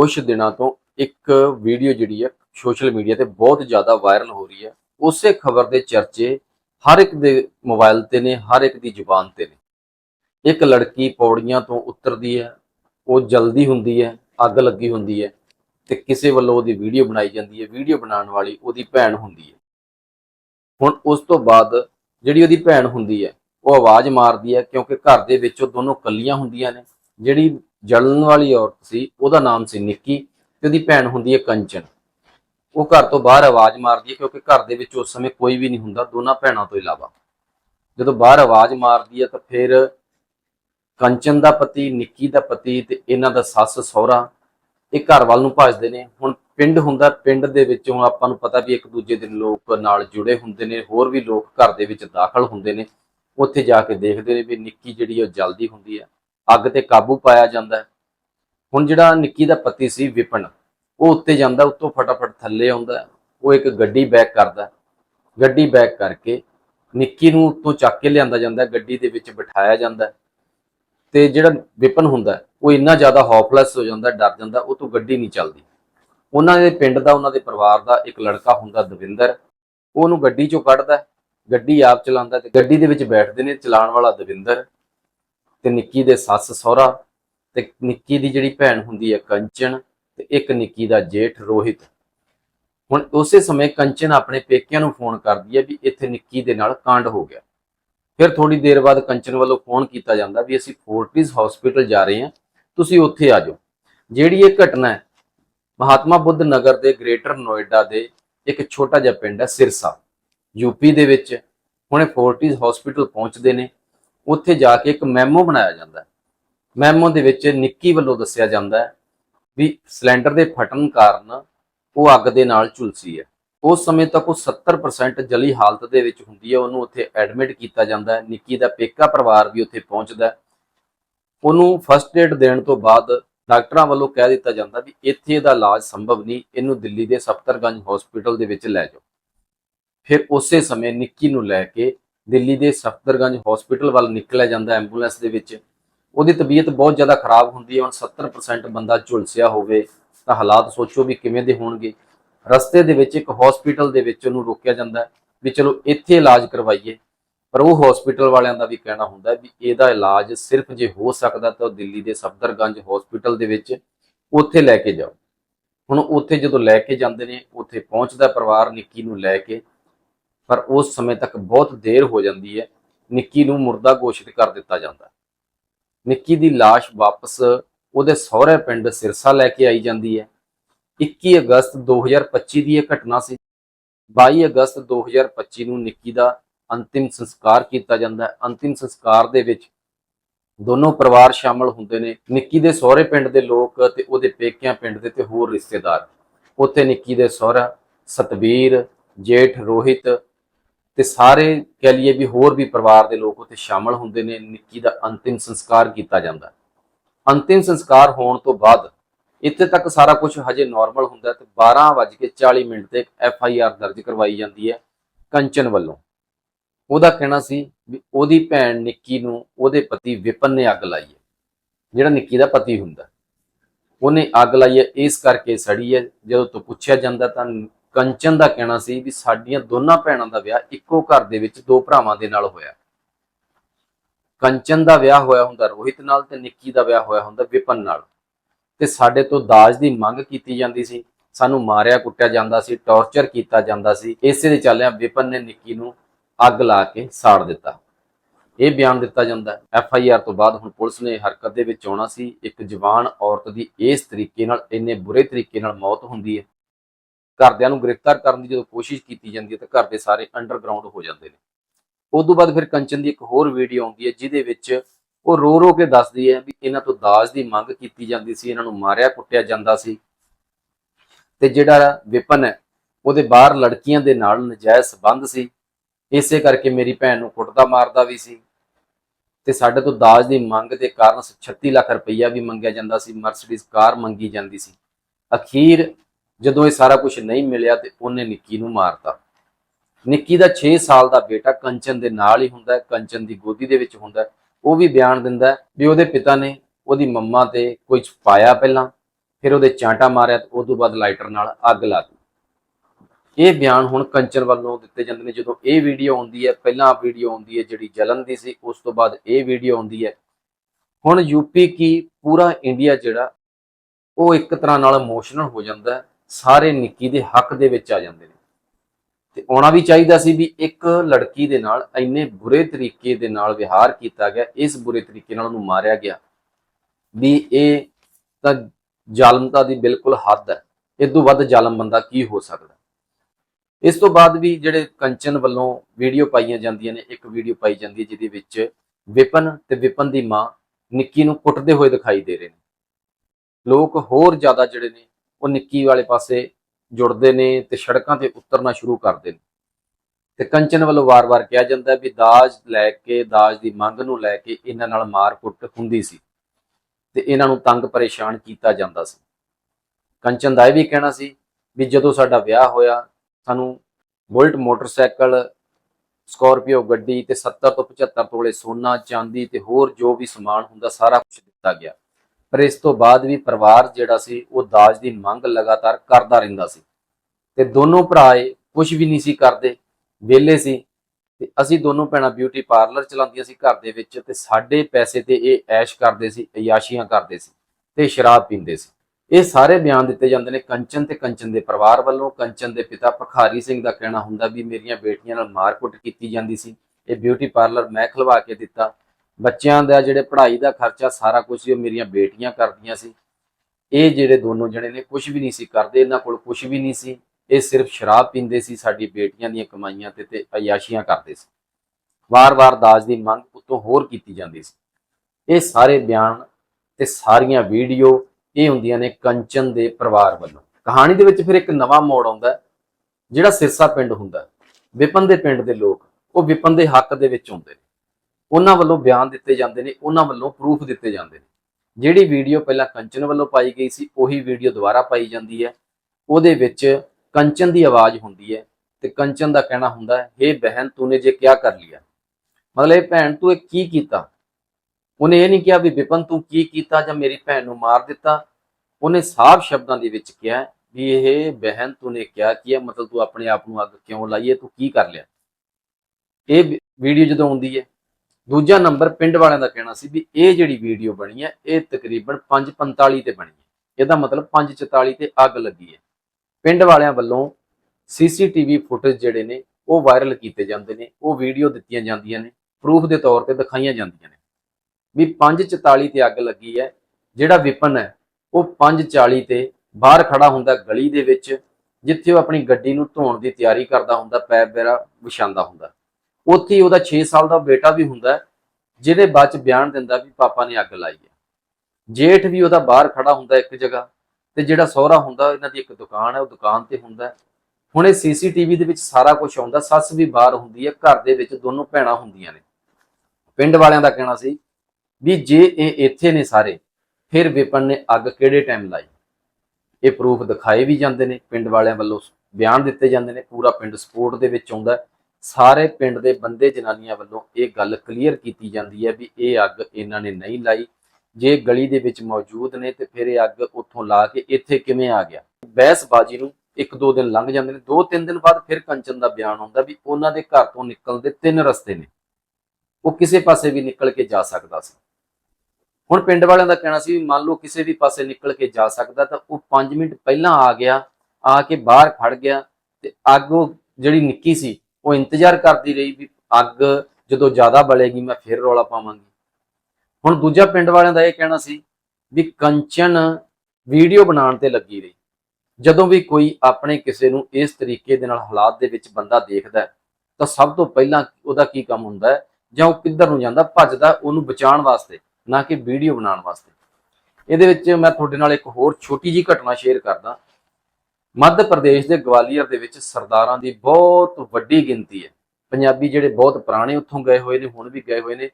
ਕੁਝ ਦਿਨਾਂ ਤੋਂ ਇੱਕ ਵੀਡੀਓ ਜਿਹੜੀ ਹੈ ਸੋਸ਼ਲ ਮੀਡੀਆ ਤੇ ਬਹੁਤ ਜ਼ਿਆਦਾ ਵਾਇਰਲ ਹੋ ਰਹੀ ਹੈ ਉਸੇ ਖਬਰ ਦੇ ਚਰਚੇ ਹਰ ਇੱਕ ਦੇ ਮੋਬਾਈਲ ਤੇ ਨੇ, ਹਰ ਇੱਕ ਦੀ ਜ਼ੁਬਾਨ ਤੇ ਨੇ। ਇੱਕ ਲੜਕੀ ਪੌੜੀਆਂ ਤੋਂ ਉਤਰਦੀ ਹੈ ਉਹ ਜਲਦੀ ਹੁੰਦੀ ਹੈ ਅੱਗ ਲੱਗੀ ਹੁੰਦੀ ਹੈ ਤੇ ਕਿਸੇ ਵੱਲੋਂ ਉਹਦੀ ਵੀਡੀਓ ਬਣਾਈ ਜਾਂਦੀ ਹੈ ਵੀਡੀਓ ਬਣਾਉਣ ਵਾਲੀ ਉਹਦੀ ਭੈਣ ਹੁੰਦੀ ਹੈ ਹੁਣ ਉਸ ਤੋਂ ਬਾਅਦ ਜਿਹੜੀ ਉਹਦੀ ਭੈਣ ਹੁੰਦੀ ਹੈ ਉਹ ਆਵਾਜ਼ ਮਾਰਦੀ ਹੈ ਕਿਉਂਕਿ ਘਰ ਦੇ ਵਿੱਚ ਉਹ ਦੋਨੋਂ ਕੱਲੀਆਂ ਹੁੰਦੀਆਂ ਨੇ। ਜਿਹੜੀ ਜਲਣ ਵਾਲੀ ਔਰਤ ਸੀ, ਉਹਦਾ ਨਾਮ ਸੀ ਨਿੱਕੀ ਤੇ ਉਹਦੀ ਭੈਣ ਹੁੰਦੀ ਹੈ ਕੰਚਨ। ਉਹ ਘਰ ਤੋਂ ਬਾਹਰ ਆਵਾਜ਼ ਮਾਰਦੀ ਹੈ ਕਿਉਂਕਿ ਘਰ ਦੇ ਵਿੱਚ ਉਸ ਸਮੇਂ ਕੋਈ ਵੀ ਨਹੀਂ ਹੁੰਦਾ, ਦੋਨਾਂ ਭੈਣਾਂ ਤੋਂ ਇਲਾਵਾ। ਜਦੋਂ ਬਾਹਰ ਆਵਾਜ਼ ਮਾਰਦੀ ਹੈ ਤਾਂ ਫਿਰ ਕੰਚਨ ਦਾ ਪਤੀ, ਨਿੱਕੀ ਦਾ ਪਤੀ ਤੇ ਇਹਨਾਂ ਦਾ ਸੱਸ, ਸਹੁਰਾ, ਇਹ ਘਰ ਵੱਲ ਨੂੰ ਭੱਜਦੇ ਨੇ। ਹੁਣ ਪਿੰਡ ਹੁੰਦਾ, ਪਿੰਡ ਦੇ ਵਿੱਚ ਹੁਣ ਆਪਾਂ ਨੂੰ ਪਤਾ ਵੀ ਇੱਕ ਦੂਜੇ ਦੇ ਲੋਕ ਨਾਲ ਜੁੜੇ ਹੁੰਦੇ ਨੇ, ਹੋਰ ਵੀ ਲੋਕ ਘਰ ਦੇ ਵਿੱਚ ਦਾਖਲ ਹੁੰਦੇ ਨੇ। ਉੱਥੇ ਜਾ ਕੇ ਦੇਖਦੇ ਨੇ ਵੀ ਨਿੱਕੀ ਜਿਹੜੀ ਉਹ ਜਲਦੀ ਹੁੰਦੀ ਹੈ ਅੱਗ ਤੇ ਕਾਬੂ ਪਾਇਆ ਜਾਂਦਾ ਹੁਣ ਜਿਹੜਾ ਨਿੱਕੀ ਦਾ ਪਤੀ ਸੀ ਵਿਪਨ, ਉਹ ਉੱਤੇ ਜਾਂਦਾ, ਉੱਤੋਂ ਫਟਾਫਟ ਥੱਲੇ ਆਉਂਦਾ ਉਹ ਇੱਕ ਗੱਡੀ ਬੈਕ ਕਰਦਾ ਗੱਡੀ ਬੈਕ ਕਰਕੇ ਨਿੱਕੀ ਨੂੰ ਉੱਤੋਂ ਚੱਕ ਕੇ ਲਿਆਂਦਾ ਜਾਂਦਾ ਗੱਡੀ ਦੇ ਵਿੱਚ ਬਿਠਾਇਆ ਜਾਂਦਾ ਹੈ। ਤੇ ਜਿਹੜਾ ਵਿਪਨ ਹੁੰਦਾ ਉਹ ਇੰਨਾ ਜ਼ਿਆਦਾ ਹੌਪਲੈਸ ਹੋ ਜਾਂਦਾ, ਡਰ ਜਾਂਦਾ, ਉਹ ਤੋਂ ਗੱਡੀ ਨਹੀਂ ਚੱਲਦੀ। ਉਹਨਾਂ ਦੇ ਪਿੰਡ ਦਾ, ਉਹਨਾਂ ਦੇ ਪਰਿਵਾਰ ਦਾ ਇੱਕ ਲੜਕਾ ਹੁੰਦਾ ਦਵਿੰਦਰ ਉਹਨੂੰ ਗੱਡੀ ਚੋਂ ਕੱਢਦਾ ਗੱਡੀ ਆਪ ਚਲਾਉਂਦਾ ਤੇ ਗੱਡੀ ਦੇ ਵਿੱਚ ਬੈਠਦੇ ਨੇ ਚਲਾਉਣ ਵਾਲਾ ਦਵਿੰਦਰ। ਤੇ ਨਿੱਕੀ ਦੇ ਸੱਸ ਸਹੁਰਾ ਤੇ ਨਿੱਕੀ ਦੀ ਜਿਹੜੀ ਭੈਣ ਹੁੰਦੀ ਹੈ ਕੰਚਨ ਤੇ ਇੱਕ ਨਿੱਕੀ ਦਾ ਜੇਠ ਰੋਹਿਤ। ਹੁਣ ਉਸੇ ਸਮੇਂ ਕੰਚਨ ਆਪਣੇ ਪੇਕਿਆਂ ਨੂੰ ਫੋਨ ਕਰਦੀ ਹੈ ਵੀ ਇੱਥੇ ਨਿੱਕੀ ਦੇ ਨਾਲ ਕਾਂਡ ਹੋ ਗਿਆ। ਫਿਰ ਥੋੜੀ ਦੇਰ ਬਾਅਦ ਕੰਚਨ ਵੱਲੋਂ ਫੋਨ ਕੀਤਾ ਜਾਂਦਾ ਵੀ ਅਸੀਂ ਫੋਰਟਿਸ ਹਸਪੀਟਲ ਜਾ ਰਹੇ ਹਾਂ, ਤੁਸੀਂ ਉੱਥੇ ਆ ਜਾਓ। ਜਿਹੜੀ ਇਹ ਘਟਨਾ ਹੈ, ਮਹਾਤਮਾ ਬੁੱਧ ਨਗਰ ਦੇ ਗ੍ਰੇਟਰ ਨੋਇਡਾ ਦੇ ਇੱਕ ਛੋਟਾ ਜਿਹਾ ਪਿੰਡ ਹੈ ਸਿਰਸਾ। ਯੂਪੀ ਦੇ ਵਿੱਚ ਹੁਣੇ ਫੋਰਟਿਸ ਹਸਪੀਟਲ ਪਹੁੰਚਦੇ ਨੇ। ਉੱਥੇ ਜਾ ਕੇ ਇੱਕ ਮੈਮੋ ਬਣਾਇਆ ਜਾਂਦਾ ਮੈਮੋ ਦੇ ਵਿੱਚ ਨਿੱਕੀ ਵੱਲੋਂ ਦੱਸਿਆ ਜਾਂਦਾ ਵੀ ਸਿਲੰਡਰ ਦੇ ਫਟਣ ਕਾਰਨ ਉਹ ਅੱਗ ਦੇ ਨਾਲ ਝੁਲਸੀ ਹੈ। ਉਸ ਸਮੇਂ ਤੱਕ ਉਹ 70% ਜਲੀ ਹਾਲਤ ਦੇ ਵਿੱਚ ਹੁੰਦੀ ਹੈ। ਉਹਨੂੰ ਉੱਥੇ ਐਡਮਿਟ ਕੀਤਾ ਜਾਂਦਾ ਹੈ। ਨਿੱਕੀ ਦਾ ਪੇਕਾ ਪਰਿਵਾਰ ਵੀ ਉੱਥੇ ਪਹੁੰਚਦਾ ਉਹਨੂੰ ਫਸਟ ਏਡ ਦੇਣ ਤੋਂ ਬਾਅਦ ਡਾਕਟਰਾਂ ਵੱਲੋਂ ਕਹਿ ਦਿੱਤਾ ਜਾਂਦਾ ਵੀ ਇੱਥੇ ਇਹਦਾ ਇਲਾਜ ਸੰਭਵ ਨਹੀਂ। ਇਹਨੂੰ ਦਿੱਲੀ ਦੇ ਸਫਤਰਗੰਜ ਹਸਪੀਟਲ ਦੇ ਵਿੱਚ ਲੈ ਜਾਓ। ਫਿਰ ਉਸੇ ਸਮੇਂ ਨਿੱਕੀ ਨੂੰ ਲੈ ਕੇ ਦਿੱਲੀ ਦੇ ਸਫਦਰਗੰਜ ਹਸਪੀਟਲ ਵੱਲ ਨਿਕਲਿਆ ਜਾਂਦਾ ਐਂਬੂਲੈਂਸ ਦੇ ਵਿੱਚ। ਉਹਦੀ ਤਬੀਅਤ ਬਹੁਤ ਜ਼ਿਆਦਾ ਖਰਾਬ ਹੁੰਦੀ ਹੈ, ਹੁਣ 70% ਬੰਦਾ ਝੁਲਸਿਆ ਹੋਵੇ ਤਾਂ ਹਾਲਾਤ ਸੋਚੋ ਵੀ ਕਿਵੇਂ ਦੇ ਹੋਣਗੇ। ਰਸਤੇ ਦੇ ਵਿੱਚ ਇੱਕ ਹਸਪੀਟਲ ਦੇ ਵਿੱਚ ਉਹਨੂੰ ਰੋਕਿਆ ਜਾਂਦਾ ਵੀ ਚਲੋ ਇੱਥੇ ਇਲਾਜ ਕਰਵਾਈਏ। ਪਰ ਉਹ ਹਸਪੀਟਲ ਵਾਲਿਆਂ ਦਾ ਵੀ ਕਹਿਣਾ ਹੁੰਦਾ ਵੀ ਇਹਦਾ ਇਲਾਜ ਸਿਰਫ ਜੇ ਹੋ ਸਕਦਾ ਤਾਂ ਉਹ ਦਿੱਲੀ ਦੇ ਸਫਦਰਗੰਜ ਹਸਪੀਟਲ ਦੇ ਵਿੱਚ ਉੱਥੇ ਲੈ ਕੇ ਜਾਓ। ਹੁਣ ਉੱਥੇ ਜਦੋਂ ਲੈ ਕੇ ਜਾਂਦੇ ਨੇ, ਉੱਥੇ ਪਹੁੰਚਦਾ ਪਰਿਵਾਰ ਨਿੱਕੀ ਨੂੰ ਲੈ ਕੇ ਪਰ ਉਸ ਸਮੇਂ ਤੱਕ ਬਹੁਤ ਦੇਰ ਹੋ ਜਾਂਦੀ ਹੈ, ਨਿੱਕੀ ਨੂੰ ਮੁਰਦਾ ਘੋਸ਼ਿਤ ਕਰ ਦਿੱਤਾ ਜਾਂਦਾ ਨਿੱਕੀ ਦੀ লাশ ਵਾਪਸ ਉਹਦੇ ਸਹੁਰੇ ਪਿੰਡ ਸਿਰਸਾ ਲੈ ਕੇ ਆਈ ਜਾਂਦੀ ਹੈ। 21 ਅਗਸਤ 2025 ਦੀ ਇਹ ਘਟਨਾ ਸੀ। 22 ਅਗਸਤ 2025 ਨੂੰ ਨਿੱਕੀ ਦਾ ਅੰਤਿਮ ਸੰਸਕਾਰ ਕੀਤਾ ਜਾਂਦਾ ਹੈ। ਅੰਤਿਮ ਸੰਸਕਾਰ ਦੇ ਵਿੱਚ ਦੋਨੋਂ ਪਰਿਵਾਰ ਸ਼ਾਮਲ ਹੁੰਦੇ ਨੇ। ਨਿੱਕੀ ਦੇ ਸਹੁਰੇ ਪਿੰਡ ਦੇ ਲੋਕ ਤੇ ਉਹਦੇ ਪੇਕਿਆਂ ਪਿੰਡ ਦੇ ਤੇ ਹੋਰ ਰਿਸ਼ਤੇਦਾਰ। ਉੱਥੇ ਨਿੱਕੀ ਦੇ ਸਹੁਰਾ ਸਤਵੀਰ ਜੇਠ ਰੋਹਿਤ ਤੇ ਸਾਰੇ ਕਹਿ ਲਈਏ ਵੀ ਹੋਰ ਵੀ ਪਰਿਵਾਰ ਦੇ ਲੋਕ ਉੱਥੇ ਸ਼ਾਮਲ ਹੁੰਦੇ ਨੇ, ਨਿੱਕੀ ਦਾ ਅੰਤਿਮ ਸੰਸਕਾਰ ਕੀਤਾ ਜਾਂਦਾ ਅੰਤਿਮ ਸੰਸਕਾਰ ਹੋਣ ਤੋਂ ਬਾਅਦ ਇੱਥੇ ਤੱਕ ਸਾਰਾ ਕੁਝ ਹਜੇ ਨਾਰਮਲ ਹੁੰਦਾ ਤੇ 12:40 ਮਿੰਟ ਤੇ ਐਫ ਆਈ ਆਰ ਦਰਜ ਕਰਵਾਈ ਜਾਂਦੀ ਹੈ ਕੰਚਨ ਵੱਲੋਂ। ਉਹਦਾ ਕਹਿਣਾ ਸੀ ਵੀ ਉਹਦੀ ਭੈਣ ਨਿੱਕੀ ਨੂੰ ਉਹਦੇ ਪਤੀ ਵਿਪਨ ਨੇ ਅੱਗ ਲਾਈ ਹੈ। ਜਿਹੜਾ ਨਿੱਕੀ ਦਾ ਪਤੀ ਹੁੰਦਾ ਉਹਨੇ ਅੱਗ ਲਾਈ ਹੈ, ਇਸ ਕਰਕੇ ਸੜੀ ਹੈ। ਜਦੋਂ ਤੋਂ ਪੁੱਛਿਆ ਜਾਂਦਾ ਤਾਂ ਕੰਚਨ ਦਾ ਕਹਿਣਾ ਸੀ ਵੀ ਸਾਡੀਆਂ ਦੋਨਾਂ ਭੈਣਾਂ ਦਾ ਵਿਆਹ ਇੱਕੋ ਘਰ ਦੇ ਵਿੱਚ ਦੋ ਭਰਾਵਾਂ ਦੇ ਨਾਲ ਹੋਇਆ। ਕੰਚਨ ਦਾ ਵਿਆਹ ਹੋਇਆ ਹੁੰਦਾ, ਰੋਹਿਤ ਨਾਲ ਤੇ ਨਿੱਕੀ ਦਾ ਵਿਆਹ ਹੋਇਆ ਹੁੰਦਾ ਵਿਪਨ ਨਾਲ। ਤੇ ਸਾਡੇ ਤੋਂ ਦਾਜ ਦੀ ਮੰਗ ਕੀਤੀ ਜਾਂਦੀ ਸੀ। ਸਾਨੂੰ ਮਾਰਿਆ ਕੁੱਟਿਆ ਜਾਂਦਾ ਸੀ, ਟੌਰਚਰ ਕੀਤਾ ਜਾਂਦਾ ਸੀ। ਇਸੇ ਦੇ ਚੱਲਿਆ ਵਿਪਨ ਨੇ ਨਿੱਕੀ ਨੂੰ ਅੱਗ ਲਾ ਕੇ ਸਾੜ ਦਿੱਤਾ। ਇਹ ਬਿਆਨ ਦਿੱਤਾ ਜਾਂਦਾ, ਐਫ ਆਈ ਆਰ ਤੋਂ ਬਾਅਦ ਹੁਣ ਪੁਲਿਸ ਨੇ ਹਰਕਤ ਦੇ ਵਿੱਚ ਆਉਣਾ ਸੀ। ਇੱਕ ਜਵਾਨ ਔਰਤ ਦੀ ਇਸ ਤਰੀਕੇ ਨਾਲ, ਇੰਨੇ ਬੁਰੇ ਤਰੀਕੇ ਨਾਲ ਮੌਤ ਹੁੰਦੀ ਹੈ। ਘਰਦਿਆਂ ਨੂੰ ਗ੍ਰਿਫਤਾਰ ਕਰਨ ਦੀ ਜਦੋਂ ਕੋਸ਼ਿਸ਼ ਕੀਤੀ ਜਾਂਦੀ ਹੈ ਤਾਂ ਘਰ ਦੇ ਸਾਰੇ ਅੰਡਰਗਰਾਉਂਡ ਹੋ ਜਾਂਦੇ ਨੇ। ਉਸ ਤੋਂ ਬਾਅਦ ਫਿਰ ਕੰਚਨ ਦੀ ਇੱਕ ਹੋਰ ਵੀਡੀਓ ਆਉਂਦੀ ਹੈ ਜਿਹਦੇ ਵਿੱਚ ਉਹ ਰੋ ਰੋ ਕੇ ਦੱਸਦੀ ਹੈ ਵੀ ਇਹਨਾਂ ਤੋਂ ਦਾਜ ਦੀ ਮੰਗ ਕੀਤੀ ਜਾਂਦੀ ਸੀ, ਇਹਨਾਂ ਨੂੰ ਮਾਰਿਆ ਕੁੱਟਿਆ ਜਾਂਦਾ ਸੀ। ਤੇ ਜਿਹੜਾ ਵਿਪਨ ਹੈ, ਉਹਦੇ ਬਾਹਰ ਲੜਕੀਆਂ ਦੇ ਨਾਲ ਨਜਾਇਜ਼ ਸਬੰਧ ਸੀ। ਇਸੇ ਕਰਕੇ ਮੇਰੀ ਭੈਣ ਨੂੰ ਕੁੱਟਦਾ ਮਾਰਦਾ ਵੀ ਸੀ। ਤੇ ਸਾਡੇ ਤੋਂ ਦਾਜ ਦੀ ਮੰਗ ਦੇ ਕਾਰਨ 36 ਲੱਖ ਰੁਪਈਆ ਵੀ ਮੰਗਿਆ ਜਾਂਦਾ ਸੀ, ਮਰਸੀਡੀਜ਼ ਕਾਰ ਮੰਗੀ ਜਾਂਦੀ ਸੀ। ਅਖੀਰ ਜਦੋਂ ਇਹ ਸਾਰਾ ਕੁਝ ਨਹੀਂ ਮਿਲਿਆ ਤੇ ਉਹਨੇ ਨਿੱਕੀ ਨੂੰ ਮਾਰਤਾ। ਨਿੱਕੀ ਦਾ 6 ਸਾਲ ਦਾ ਬੇਟਾ ਕੰਚਨ ਦੇ ਨਾਲ ਹੀ ਹੁੰਦਾ ਹੈ, ਕੰਚਨ ਦੀ ਗੋਦੀ ਦੇ ਵਿੱਚ ਹੁੰਦਾ ਹੈ। ਉਹ ਵੀ ਬਿਆਨ ਦਿੰਦਾ ਵੀ ਉਹਦੇ ਪਿਤਾ ਨੇ ਉਹਦੀ ਮੰਮਾ ਤੇ ਕੁਝ ਪਾਇਆ ਪਹਿਲਾਂ, ਫਿਰ ਉਹਦੇ ਚਾਂਟਾ ਮਾਰਿਆ ਤੇ ਉਸ ਤੋਂ ਬਾਅਦ ਲਾਈਟਰ ਨਾਲ ਅੱਗ ਲਾ ਦਿੱਤੀ। ਇਹ ਬਿਆਨ ਹੁਣ ਕੰਚਨ ਵੱਲੋਂ ਦਿੱਤੇ ਜਾਂਦੇ ਨੇ। ਜਦੋਂ ਇਹ ਵੀਡੀਓ ਆਉਂਦੀ ਹੈ, ਪਹਿਲਾਂ ਵੀਡੀਓ ਆਉਂਦੀ ਹੈ ਜਿਹੜੀ ਜਲਨ ਦੀ ਸੀ, ਉਸ ਤੋਂ ਬਾਅਦ ਇਹ ਵੀਡੀਓ ਆਉਂਦੀ ਹੈ। ਹੁਣ ਯੂਪੀ ਕੀ ਪੂਰਾ ਇੰਡੀਆ ਜਿਹੜਾ ਉਹ ਇੱਕ ਤਰ੍ਹਾਂ ਨਾਲ ਇਮੋਸ਼ਨਲ ਹੋ ਜਾਂਦਾ ਹੈ। ਸਾਰੇ ਨਿੱਕੀ ਦੇ ਹੱਕ ਦੇ ਵਿੱਚ ਆ ਜਾਂਦੇ ਨੇ। ਤੇ ਆਉਣਾ ਵੀ ਚਾਹੀਦਾ ਸੀ ਵੀ ਇੱਕ ਲੜਕੀ ਦੇ ਨਾਲ ਇੰਨੇ ਬੁਰੇ ਤਰੀਕੇ ਦੇ ਨਾਲ ਵਿਹਾਰ ਕੀਤਾ ਗਿਆ, ਇਸ ਬੁਰੇ ਤਰੀਕੇ ਨਾਲ ਉਹਨੂੰ ਮਾਰਿਆ ਗਿਆ, ਵੀ ਇਹ ਤਾਂ ਜ਼ਾਲਮਤਾ ਦੀ ਬਿਲਕੁਲ ਹੱਦ ਹੈ। ਇਸ ਤੋਂ ਵੱਧ ਜ਼ਾਲਮ ਬੰਦਾ ਕੀ ਹੋ ਸਕਦਾ? ਇਸ ਤੋਂ ਬਾਅਦ ਵੀ ਜਿਹੜੇ ਕੰਚਨ ਵੱਲੋਂ ਵੀਡੀਓ ਪਾਈਆਂ ਜਾਂਦੀਆਂ ਨੇ, ਇੱਕ ਵੀਡੀਓ ਪਾਈ ਜਾਂਦੀ ਹੈ ਜਿਹਦੇ ਵਿੱਚ ਵਿਪਨ ਤੇ ਵਿਪਨ ਦੀ ਮਾਂ ਨਿੱਕੀ ਨੂੰ ਕੁੱਟਦੇ ਹੋਏ ਦਿਖਾਈ ਦੇ ਰਹੇ ਨੇ। ਲੋਕ ਹੋਰ ਜ਼ਿਆਦਾ ਜਿਹੜੇ ਨੇ ਉਹ ਨਿੱਕੀ ਵਾਲੇ ਪਾਸੇ ਜੁੜਦੇ ਨੇ ਤੇ ਸੜਕਾਂ ਤੇ ਉਤਰਨਾ ਸ਼ੁਰੂ ਕਰਦੇ ਨੇ। ਤੇ ਕੰਚਨ ਵੱਲੋਂ ਵਾਰ-ਵਾਰ ਕਿਹਾ ਜਾਂਦਾ ਵੀ ਦਾਜ ਲੈ ਕੇ, ਦਾਜ ਦੀ ਮੰਗ ਨੂੰ ਲੈ ਕੇ ਇਹਨਾਂ ਨਾਲ ਮਾਰ-ਕੁੱਟ ਹੁੰਦੀ ਸੀ ਤੇ ਇਹਨਾਂ ਨੂੰ ਤੰਗ ਪਰੇਸ਼ਾਨ ਕੀਤਾ ਜਾਂਦਾ ਸੀ। ਕੰਚਨ ਦਾ ਇਹ ਵੀ ਕਹਿਣਾ ਸੀ ਵੀ ਜਦੋਂ ਸਾਡਾ ਵਿਆਹ ਹੋਇਆ, ਸਾਨੂੰ ਬੁਲਟ ਮੋਟਰਸਾਈਕਲ, ਸਕੋਰਪੀਓ ਗੱਡੀ ਤੇ 70 ਤੋਂ 75 ਤੋਲੇ ਸੋਨਾ, ਚਾਂਦੀ ਤੇ ਹੋਰ ਜੋ ਵੀ ਸਮਾਨ ਹੁੰਦਾ ਸਾਰਾ ਕੁਝ ਦਿੱਤਾ ਗਿਆ। ਪਰ ਇਸ ਤੋਂ ਬਾਅਦ ਵੀ ਪਰਿਵਾਰ ਜਿਹੜਾ ਸੀ, ਉਹ ਦਾਜ ਦੀ ਮੰਗ ਲਗਾਤਾਰ ਕਰਦਾ ਰਹਿੰਦਾ ਸੀ। ਤੇ ਦੋਨੋਂ ਭਰਾ ਇਹ ਕੁਝ ਵੀ ਨਹੀਂ ਸੀ ਕਰਦੇ, ਵਿਹਲੇ ਸੀ ਤੇ ਅਸੀਂ ਦੋਨੋਂ ਭੈਣਾਂ ਬਿਊਟੀ ਪਾਰਲਰ ਚਲਾਉਂਦੀਆਂ ਸੀ ਘਰ ਦੇ ਵਿੱਚ ਤੇ ਸਾਡੇ ਪੈਸੇ ਤੇ ਇਹ ਐਸ਼ ਕਰਦੇ ਸੀ, ਅਯਾਸ਼ੀਆਂ ਕਰਦੇ ਸੀ ਤੇ ਸ਼ਰਾਬ ਪੀਂਦੇ ਸੀ। ਇਹ ਸਾਰੇ ਬਿਆਨ ਦਿੱਤੇ ਜਾਂਦੇ ਨੇ ਕੰਚਨ ਤੇ ਕੰਚਨ ਦੇ ਪਰਿਵਾਰ ਵੱਲੋਂ। ਕੰਚਨ ਦੇ ਪਿਤਾ ਭਖਾਰੀ ਸਿੰਘ ਦਾ ਕਹਿਣਾ ਹੁੰਦਾ ਵੀ ਮੇਰੀਆਂ ਬੇਟੀਆਂ ਨਾਲ ਮਾਰਕੁੱਟ ਕੀਤੀ ਜਾਂਦੀ ਸੀ। ਇਹ ਬਿਊਟੀ ਪਾਰਲਰ ਮੈਂ ਖਲਵਾ ਕੇ ਦਿੱਤਾ। ਬੱਚਿਆਂ ਦਾ ਜਿਹੜੇ ਪੜ੍ਹਾਈ ਦਾ ਖਰਚਾ ਸਾਰਾ ਕੁਝ ਉਹ ਮੇਰੀਆਂ ਬੇਟੀਆਂ ਕਰਦੀਆਂ ਸੀ। ਇਹ ਜਿਹੜੇ ਦੋਨੋਂ ਜਣੇ ਨੇ ਕੁਝ ਵੀ ਨਹੀਂ ਸੀ ਕਰਦੇ, ਇਹਨਾਂ ਕੋਲ ਕੁਝ ਵੀ ਨਹੀਂ ਸੀ। ਇਹ ਸਿਰਫ ਸ਼ਰਾਬ ਪੀਂਦੇ ਸੀ, ਸਾਡੀ ਬੇਟੀਆਂ ਦੀਆਂ ਕਮਾਈਆਂ ਤੇ ਤੇ ਅਯਾਸ਼ੀਆਂ ਕਰਦੇ ਸੀ। ਵਾਰ-ਵਾਰ ਦਾਜ ਦੀ ਮੰਗ ਉਤੋਂ ਹੋਰ ਕੀਤੀ ਜਾਂਦੀ ਸੀ। ਇਹ ਸਾਰੇ ਬਿਆਨ ਤੇ ਸਾਰੀਆਂ ਵੀਡੀਓ ਇਹ ਹੁੰਦੀਆਂ ਨੇ ਕੰਚਨ ਦੇ ਪਰਿਵਾਰ ਵੱਲੋਂ। ਕਹਾਣੀ ਦੇ ਵਿੱਚ ਫਿਰ ਇੱਕ ਨਵਾਂ ਮੋੜ ਆਉਂਦਾ ਜਿਹੜਾ ਸਿਰਸਾ ਪਿੰਡ ਹੁੰਦਾ ਵਿਪਨ ਦੇ ਪਿੰਡ ਦੇ ਲੋਕ, ਉਹ ਵਿਪਨ ਦੇ ਹੱਕ ਦੇ ਵਿੱਚ ਆਉਂਦੇ ਨੇ। ਉਹਨਾਂ ਵੱਲੋਂ ਬਿਆਨ ਦਿੱਤੇ ਜਾਂਦੇ ਨੇ, ਉਹਨਾਂ ਵੱਲੋਂ ਪ੍ਰੂਫ ਦਿੱਤੇ ਜਾਂਦੇ ਨੇ। ਜਿਹੜੀ ਵੀਡੀਓ ਪਹਿਲਾਂ ਕੰਚਨ ਵੱਲੋਂ ਪਾਈ ਗਈ ਸੀ, ਉਹੀ ਵੀਡੀਓ ਦੁਬਾਰਾ ਪਾਈ ਜਾਂਦੀ ਹੈ। ਉਹਦੇ ਵਿੱਚ ਕੰਚਨ ਦੀ ਆਵਾਜ਼ ਹੁੰਦੀ ਹੈ ਤੇ ਕੰਚਨ ਦਾ ਕਹਿਣਾ ਹੁੰਦਾ ਹੈ हे ਬਹਿਨ ਤੂਨੇ ਜੇ ਕਿਆ ਕਰ ਲਿਆ? ਮਤਲਬ ਇਹ ਭੈਣ, ਤੂੰ ਇਹ ਕੀ ਕੀਤਾ? ਉਹਨੇ ਇਹ ਨਹੀਂ ਕਿਹਾ ਵੀ ਵਿਪਨ, ਤੂੰ ਕੀ ਕੀਤਾ ਜਾਂ ਮੇਰੀ ਭੈਣ ਨੂੰ ਮਾਰ ਦਿੱਤਾ? ਉਹਨੇ ਸਾਫ਼ ਸ਼ਬਦਾਂ ਦੇ ਵਿੱਚ ਕਿਹਾ ਵੀ ਇਹ ਬਹਿਨ ਤੂਨੇ ਕਿਆ ਕੀਤਾ? ਮਤਲਬ ਤੂੰ ਆਪਣੇ ਆਪ ਨੂੰ ਅੱਗ ਕਿਉਂ ਲਾਈਏ ਤੂੰ ਕੀ ਕਰ ਲਿਆ? ਇਹ ਵੀਡੀਓ ਜਦੋਂ ਆਉਂਦੀ ਹੈ ਦੂਜਾ ਨੰਬਰ ਪਿੰਡ ਵਾਲਿਆਂ ਦਾ ਕਹਿਣਾ ਸੀ ਵੀ ਇਹ ਜਿਹੜੀ ਵੀਡੀਓ ਬਣੀ ਹੈ, ਇਹ ਤਕਰੀਬਨ 5:45 ਤੇ ਬਣੀ ਹੈ। ਇਹਦਾ ਮਤਲਬ 5:44 ਤੇ ਅੱਗ ਲੱਗੀ ਹੈ। ਪਿੰਡ ਵਾਲਿਆਂ ਵੱਲੋਂ ਸੀਸੀਟੀਵੀ ਫੁਟੇਜ ਜਿਹੜੇ ਨੇ, ਉਹ ਵਾਇਰਲ ਕੀਤੇ ਜਾਂਦੇ ਨੇ, ਉਹ ਵੀਡੀਓ ਦਿੱਤੀਆਂ ਜਾਂਦੀਆਂ ਨੇ, ਪ੍ਰੂਫ ਦੇ ਤੌਰ ਤੇ ਦਿਖਾਈਆਂ ਜਾਂਦੀਆਂ ਨੇ। ਵੀ 5:44 ਤੇ ਅੱਗ ਲੱਗੀ ਹੈ, ਜਿਹੜਾ ਵਿਪਨ ਹੈ, ਉਹ 5:40 ਤੇ ਬਾਹਰ ਖੜਾ ਹੁੰਦਾ ਗਲੀ ਦੇ ਵਿੱਚ, ਜਿੱਥੇ ਉਹ ਆਪਣੀ ਗੱਡੀ ਨੂੰ ਧੋਣ ਦੀ ਤਿਆਰੀ ਕਰਦਾ ਹੁੰਦਾ ਪੈਪ ਵਗੈਰਾ ਵਿਛਾਉਂਦਾ ਹੁੰਦਾ। ਉੱਥੇ ਉਹਦਾ 6 ਸਾਲ ਦਾ ਬੇਟਾ ਵੀ ਹੁੰਦਾ ਜਿਹਦੇ ਬਾਅਦ ਚ ਬਿਆਨ ਦਿੰਦਾ ਵੀ ਪਾਪਾ ਨੇ ਅੱਗ ਲਾਈ ਹੈ। ਜੇਠ ਵੀ ਉਹਦਾ ਬਾਹਰ ਖੜਾ ਹੁੰਦਾ ਇੱਕ ਜਗ੍ਹਾ ਤੇ ਜਿਹੜਾ ਸਹੁਰਾ ਹੁੰਦਾ, ਇਹਨਾਂ ਦੀ ਇੱਕ ਦੁਕਾਨ ਹੈ, ਉਹ ਦੁਕਾਨ ਤੇ ਹੁੰਦਾ ਹੁਣ ਇਹ ਸੀਸੀਟੀਵੀ ਦੇ ਵਿੱਚ ਸਾਰਾ ਕੁਝ ਆਉਂਦਾ, ਸੱਸ ਵੀ ਬਾਹਰ ਹੁੰਦੀ ਹੈ, ਘਰ ਦੇ ਵਿੱਚ ਦੋਨੋਂ ਭੈਣਾਂ ਹੁੰਦੀਆਂ ਨੇ। ਪਿੰਡ ਵਾਲਿਆਂ ਦਾ ਕਹਿਣਾ ਸੀ ਵੀ ਜੇ ਇਹ ਇੱਥੇ ਨੇ ਸਾਰੇ, ਫਿਰ ਵਿਪਨ ਨੇ ਅੱਗ ਕਿਹੜੇ ਟਾਈਮ ਲਾਈ? ਇਹ ਪ੍ਰੂਫ ਦਿਖਾਏ ਵੀ ਜਾਂਦੇ ਨੇ, ਪਿੰਡ ਵਾਲਿਆਂ ਵੱਲੋਂ ਬਿਆਨ ਦਿੱਤੇ ਜਾਂਦੇ ਨੇ, ਪੂਰਾ ਪਿੰਡ ਸਪੋਰਟ ਦੇ ਵਿੱਚ ਆਉਂਦਾ ਸਾਰੇ ਪਿੰਡ ਦੇ ਬੰਦੇ ਜਨਾਨੀਆਂ ਵੱਲੋਂ ਇਹ ਗੱਲ ਕਲੀਅਰ ਕੀਤੀ ਜਾਂਦੀ ਹੈ ਵੀ ਇਹ ਅੱਗ ਇਹਨਾਂ ਨੇ ਨਹੀਂ ਲਾਈ। ਜੇ ਗਲੀ ਦੇ ਵਿੱਚ ਮੌਜੂਦ ਨੇ ਤੇ ਫਿਰ ਇਹ ਅੱਗ ਉੱਥੋਂ ਲਾ ਕੇ ਇੱਥੇ ਕਿਵੇਂ ਆ ਗਿਆ? ਬਹਿਸਬਾਜ਼ੀ ਨੂੰ ਇੱਕ ਦੋ ਦਿਨ ਲੰਘ ਜਾਂਦੇ ਨੇ। ਦੋ ਤਿੰਨ ਦਿਨ ਬਾਅਦ ਫਿਰ ਕੰਚਨ ਦਾ ਬਿਆਨ ਆਉਂਦਾ ਵੀ ਉਹਨਾਂ ਦੇ ਘਰ ਤੋਂ ਨਿਕਲਣ ਦੇ ਤਿੰਨ ਰਸਤੇ ਨੇ। ਉਹ ਕਿਸੇ ਪਾਸੇ ਵੀ ਨਿਕਲ ਕੇ ਜਾ ਸਕਦਾ ਸੀ। ਹੁਣ ਪਿੰਡ ਵਾਲਿਆਂ ਦਾ ਕਹਿਣਾ ਸੀ ਵੀ ਮੰਨ ਲਓ ਕਿਸੇ ਵੀ ਪਾਸੇ ਨਿਕਲ ਕੇ ਜਾ ਸਕਦਾ ਤਾਂ ਉਹ 5 ਮਿੰਟ ਪਹਿਲਾਂ ਆ ਗਿਆ, ਆ ਕੇ ਬਾਹਰ ਖੜ ਗਿਆ ਤੇ ਅੱਗ ਉਹ ਜਿਹੜੀ ਨਿੱਕੀ ਸੀ ਉਹ ਇੰਤਜ਼ਾਰ ਕਰਦੀ ਰਹੀ ਵੀ ਅੱਗ ਜਦੋਂ ਜ਼ਿਆਦਾ ਬਲੇਗੀ ਮੈਂ ਫਿਰ ਰੌਲਾ ਪਾਵਾਂਗੀ। ਹੁਣ ਦੂਜਾ ਪਿੰਡ ਵਾਲਿਆਂ ਦਾ ਇਹ ਕਹਿਣਾ ਸੀ ਵੀ ਕੰਚਨ ਵੀਡੀਓ ਬਣਾਉਣ ਤੇ ਲੱਗੀ ਰਹੀ। ਜਦੋਂ ਵੀ ਕੋਈ ਆਪਣੇ ਕਿਸੇ ਨੂੰ ਇਸ ਤਰੀਕੇ ਦੇ ਨਾਲ ਹਾਲਾਤ ਦੇ ਵਿੱਚ ਬੰਦਾ ਦੇਖਦਾ ਤਾਂ ਸਭ ਤੋਂ ਪਹਿਲਾਂ ਉਹਦਾ ਕੀ ਕੰਮ ਹੁੰਦਾ ਹੈ? ਜਾਂ ਉਹ ਕਿੱਧਰ ਨੂੰ ਜਾਂਦਾ, ਭੱਜਦਾ ਉਹਨੂੰ ਬਚਾਉਣ ਵਾਸਤੇ, ਨਾ ਕਿ ਵੀਡੀਓ ਬਣਾਉਣ ਵਾਸਤੇ। ਇਹਦੇ ਵਿੱਚ ਮੈਂ ਤੁਹਾਡੇ ਨਾਲ ਇੱਕ ਹੋਰ ਛੋਟੀ ਜੀ ਘਟਨਾ ਸ਼ੇਅਰ ਕਰਦਾ। ਮੱਧ ਪ੍ਰਦੇਸ਼ ਦੇ ਗਵਾਲੀਅਰ ਦੇ ਵਿੱਚ ਸਰਦਾਰਾਂ ਦੀ ਬਹੁਤ ਵੱਡੀ ਗਿਣਤੀ ਹੈ। ਪੰਜਾਬੀ ਜਿਹੜੇ ਬਹੁਤ ਪੁਰਾਣੇ ਉੱਥੋਂ ਗਏ ਹੋਏ ਨੇ, ਹੁਣ ਵੀ ਗਏ ਹੋਏ ਨੇ,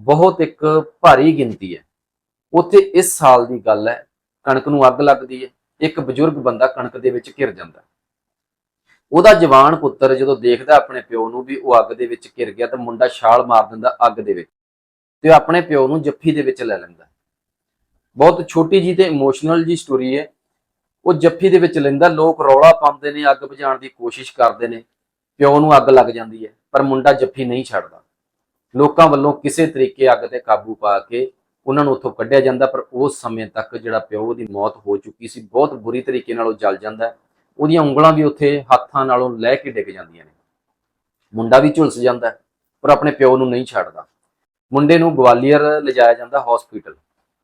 ਬਹੁਤ ਇੱਕ ਭਾਰੀ ਗਿਣਤੀ ਹੈ। ਉੱਥੇ ਇਸ ਸਾਲ ਦੀ ਗੱਲ ਹੈ, ਕਣਕ ਨੂੰ ਅੱਗ ਲੱਗਦੀ ਹੈ, ਇੱਕ ਬਜ਼ੁਰਗ ਬੰਦਾ ਕਣਕ ਦੇ ਵਿੱਚ ਘਿਰ ਜਾਂਦਾ ਉਹਦਾ ਜਵਾਨ ਪੁੱਤਰ ਜਦੋਂ ਦੇਖਦਾ ਆਪਣੇ ਪਿਓ ਨੂੰ ਵੀ ਉਹ ਅੱਗ ਦੇ ਵਿੱਚ ਘਿਰ ਗਿਆ ਤਾਂ ਮੁੰਡਾ ਛਾਲ ਮਾਰ ਦਿੰਦਾ ਅੱਗ ਦੇ ਵਿੱਚ ਤੇ ਆਪਣੇ ਪਿਓ ਨੂੰ ਜੱਫੀ ਦੇ ਵਿੱਚ ਲੈ ਲੈਂਦਾ ਬਹੁਤ ਛੋਟੀ ਜੀ ਤੇ ਇਮੋਸ਼ਨਲ ਜੀ ਸਟੋਰੀ ਹੈ। ਉਹ ਜੱਫੀ ਦੇ ਵਿੱਚ ਲੈਂਦਾ, ਲੋਕ ਰੌਲਾ ਪਾਉਂਦੇ ਨੇ, ਅੱਗ ਬੁਝਾਉਣ ਦੀ ਕੋਸ਼ਿਸ਼ ਕਰਦੇ ਨੇ, ਪਿਓ ਨੂੰ ਅੱਗ ਲੱਗ ਜਾਂਦੀ ਹੈ, ਪਰ ਮੁੰਡਾ ਜੱਫੀ ਨਹੀਂ ਛੱਡਦਾ। ਲੋਕਾਂ ਵੱਲੋਂ ਕਿਸੇ ਤਰੀਕੇ ਅੱਗ ਤੇ ਕਾਬੂ ਪਾ ਕੇ ਉਹਨਾਂ ਨੂੰ ਉੱਥੋਂ ਕੱਢਿਆ ਜਾਂਦਾ, ਪਰ ਉਸ ਸਮੇਂ ਤੱਕ ਜਿਹੜਾ ਪਿਓ ਦੀ ਮੌਤ ਹੋ ਚੁੱਕੀ ਸੀ, ਬਹੁਤ ਬੁਰੀ ਤਰੀਕੇ ਨਾਲ ਉਹ ਜਲ ਜਾਂਦਾ ਉਹਦੀਆਂ ਉਂਗਲਾਂ ਵੀ ਉੱਥੇ ਹੱਥਾਂ ਨਾਲੋਂ ਲੈ ਕੇ ਡਿੱਗ ਜਾਂਦੀਆਂ ਨੇ। ਮੁੰਡਾ ਵੀ ਝੁਲਸ ਜਾਂਦਾ ਪਰ ਆਪਣੇ ਪਿਓ ਨੂੰ ਨਹੀਂ ਛੱਡਦਾ। ਮੁੰਡੇ ਨੂੰ ਗਵਾਲੀਅਰ ਲਿਜਾਇਆ ਜਾਂਦਾ ਹਸਪੀਟਲ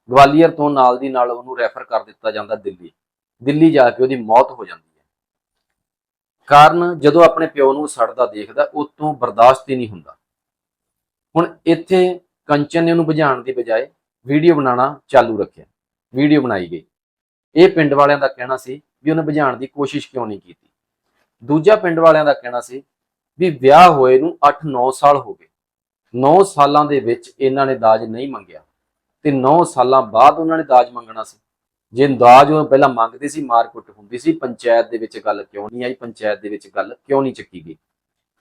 ਗਵਾਲੀਅਰ ਤੋਂ ਨਾਲ ਦੀ ਨਾਲ ਉਹਨੂੰ ਰੈਫਰ ਕਰ ਦਿੱਤਾ ਜਾਂਦਾ ਦਿੱਲੀ। ਦਿੱਲੀ ਜਾ ਕੇ ਉਹਦੀ ਮੌਤ ਹੋ ਜਾਂਦੀ ਹੈ। ਕਾਰਨ ਜਦੋਂ ਆਪਣੇ ਪਿਓ ਨੂੰ ਸੜਦਾ ਦੇਖਦਾ ਉਹ ਤੋਂ ਬਰਦਾਸ਼ਤ ਹੀ ਨਹੀਂ ਹੁੰਦਾ। ਹੁਣ ਇੱਥੇ ਕੰਚਨ ਨੇ ਉਹਨੂੰ ਬੁਝਾਉਣ ਦੀ ਬਜਾਏ ਵੀਡੀਓ ਬਣਾਉਣਾ ਚਾਲੂ ਰੱਖਿਆ। ਵੀਡੀਓ ਬਣਾਈ ਗਈ। ਇਹ ਪਿੰਡ ਵਾਲਿਆਂ ਦਾ ਕਹਿਣਾ ਸੀ ਵੀ ਉਹਨੇ ਬੁਝਾਉਣ ਦੀ ਕੋਸ਼ਿਸ਼ ਕਿਉਂ ਨਹੀਂ ਕੀਤੀ। ਦੂਜਾ ਪਿੰਡ ਵਾਲਿਆਂ ਦਾ ਕਹਿਣਾ ਸੀ ਵੀ ਵਿਆਹ ਹੋਏ ਨੂੰ 8-9 ਸਾਲ ਹੋ ਗਏ। 9 ਸਾਲਾਂ ਦੇ ਵਿੱਚ ਇਹਨਾਂ ਨੇ ਦਾਜ ਨਹੀਂ ਮੰਗਿਆ ਤੇ 9 ਸਾਲਾਂ ਬਾਅਦ ਉਹਨਾਂ ਨੇ ਦਾਜ ਮੰਗਣਾ ਸੀ। ਜੇ ਅੰਦਾਜ਼ ਉਹ ਪਹਿਲਾਂ ਮੰਗਦੇ ਸੀ ਮਾਰਕੁੱਟ ਹੁੰਦੀ ਸੀ, ਪੰਚਾਇਤ ਦੇ ਵਿੱਚ ਗੱਲ ਕਿਉਂ ਨਹੀਂ ਆਈ, ਪੰਚਾਇਤ ਦੇ ਵਿੱਚ ਗੱਲ ਕਿਉਂ ਨਹੀਂ ਚੱਕੀ ਗਈ?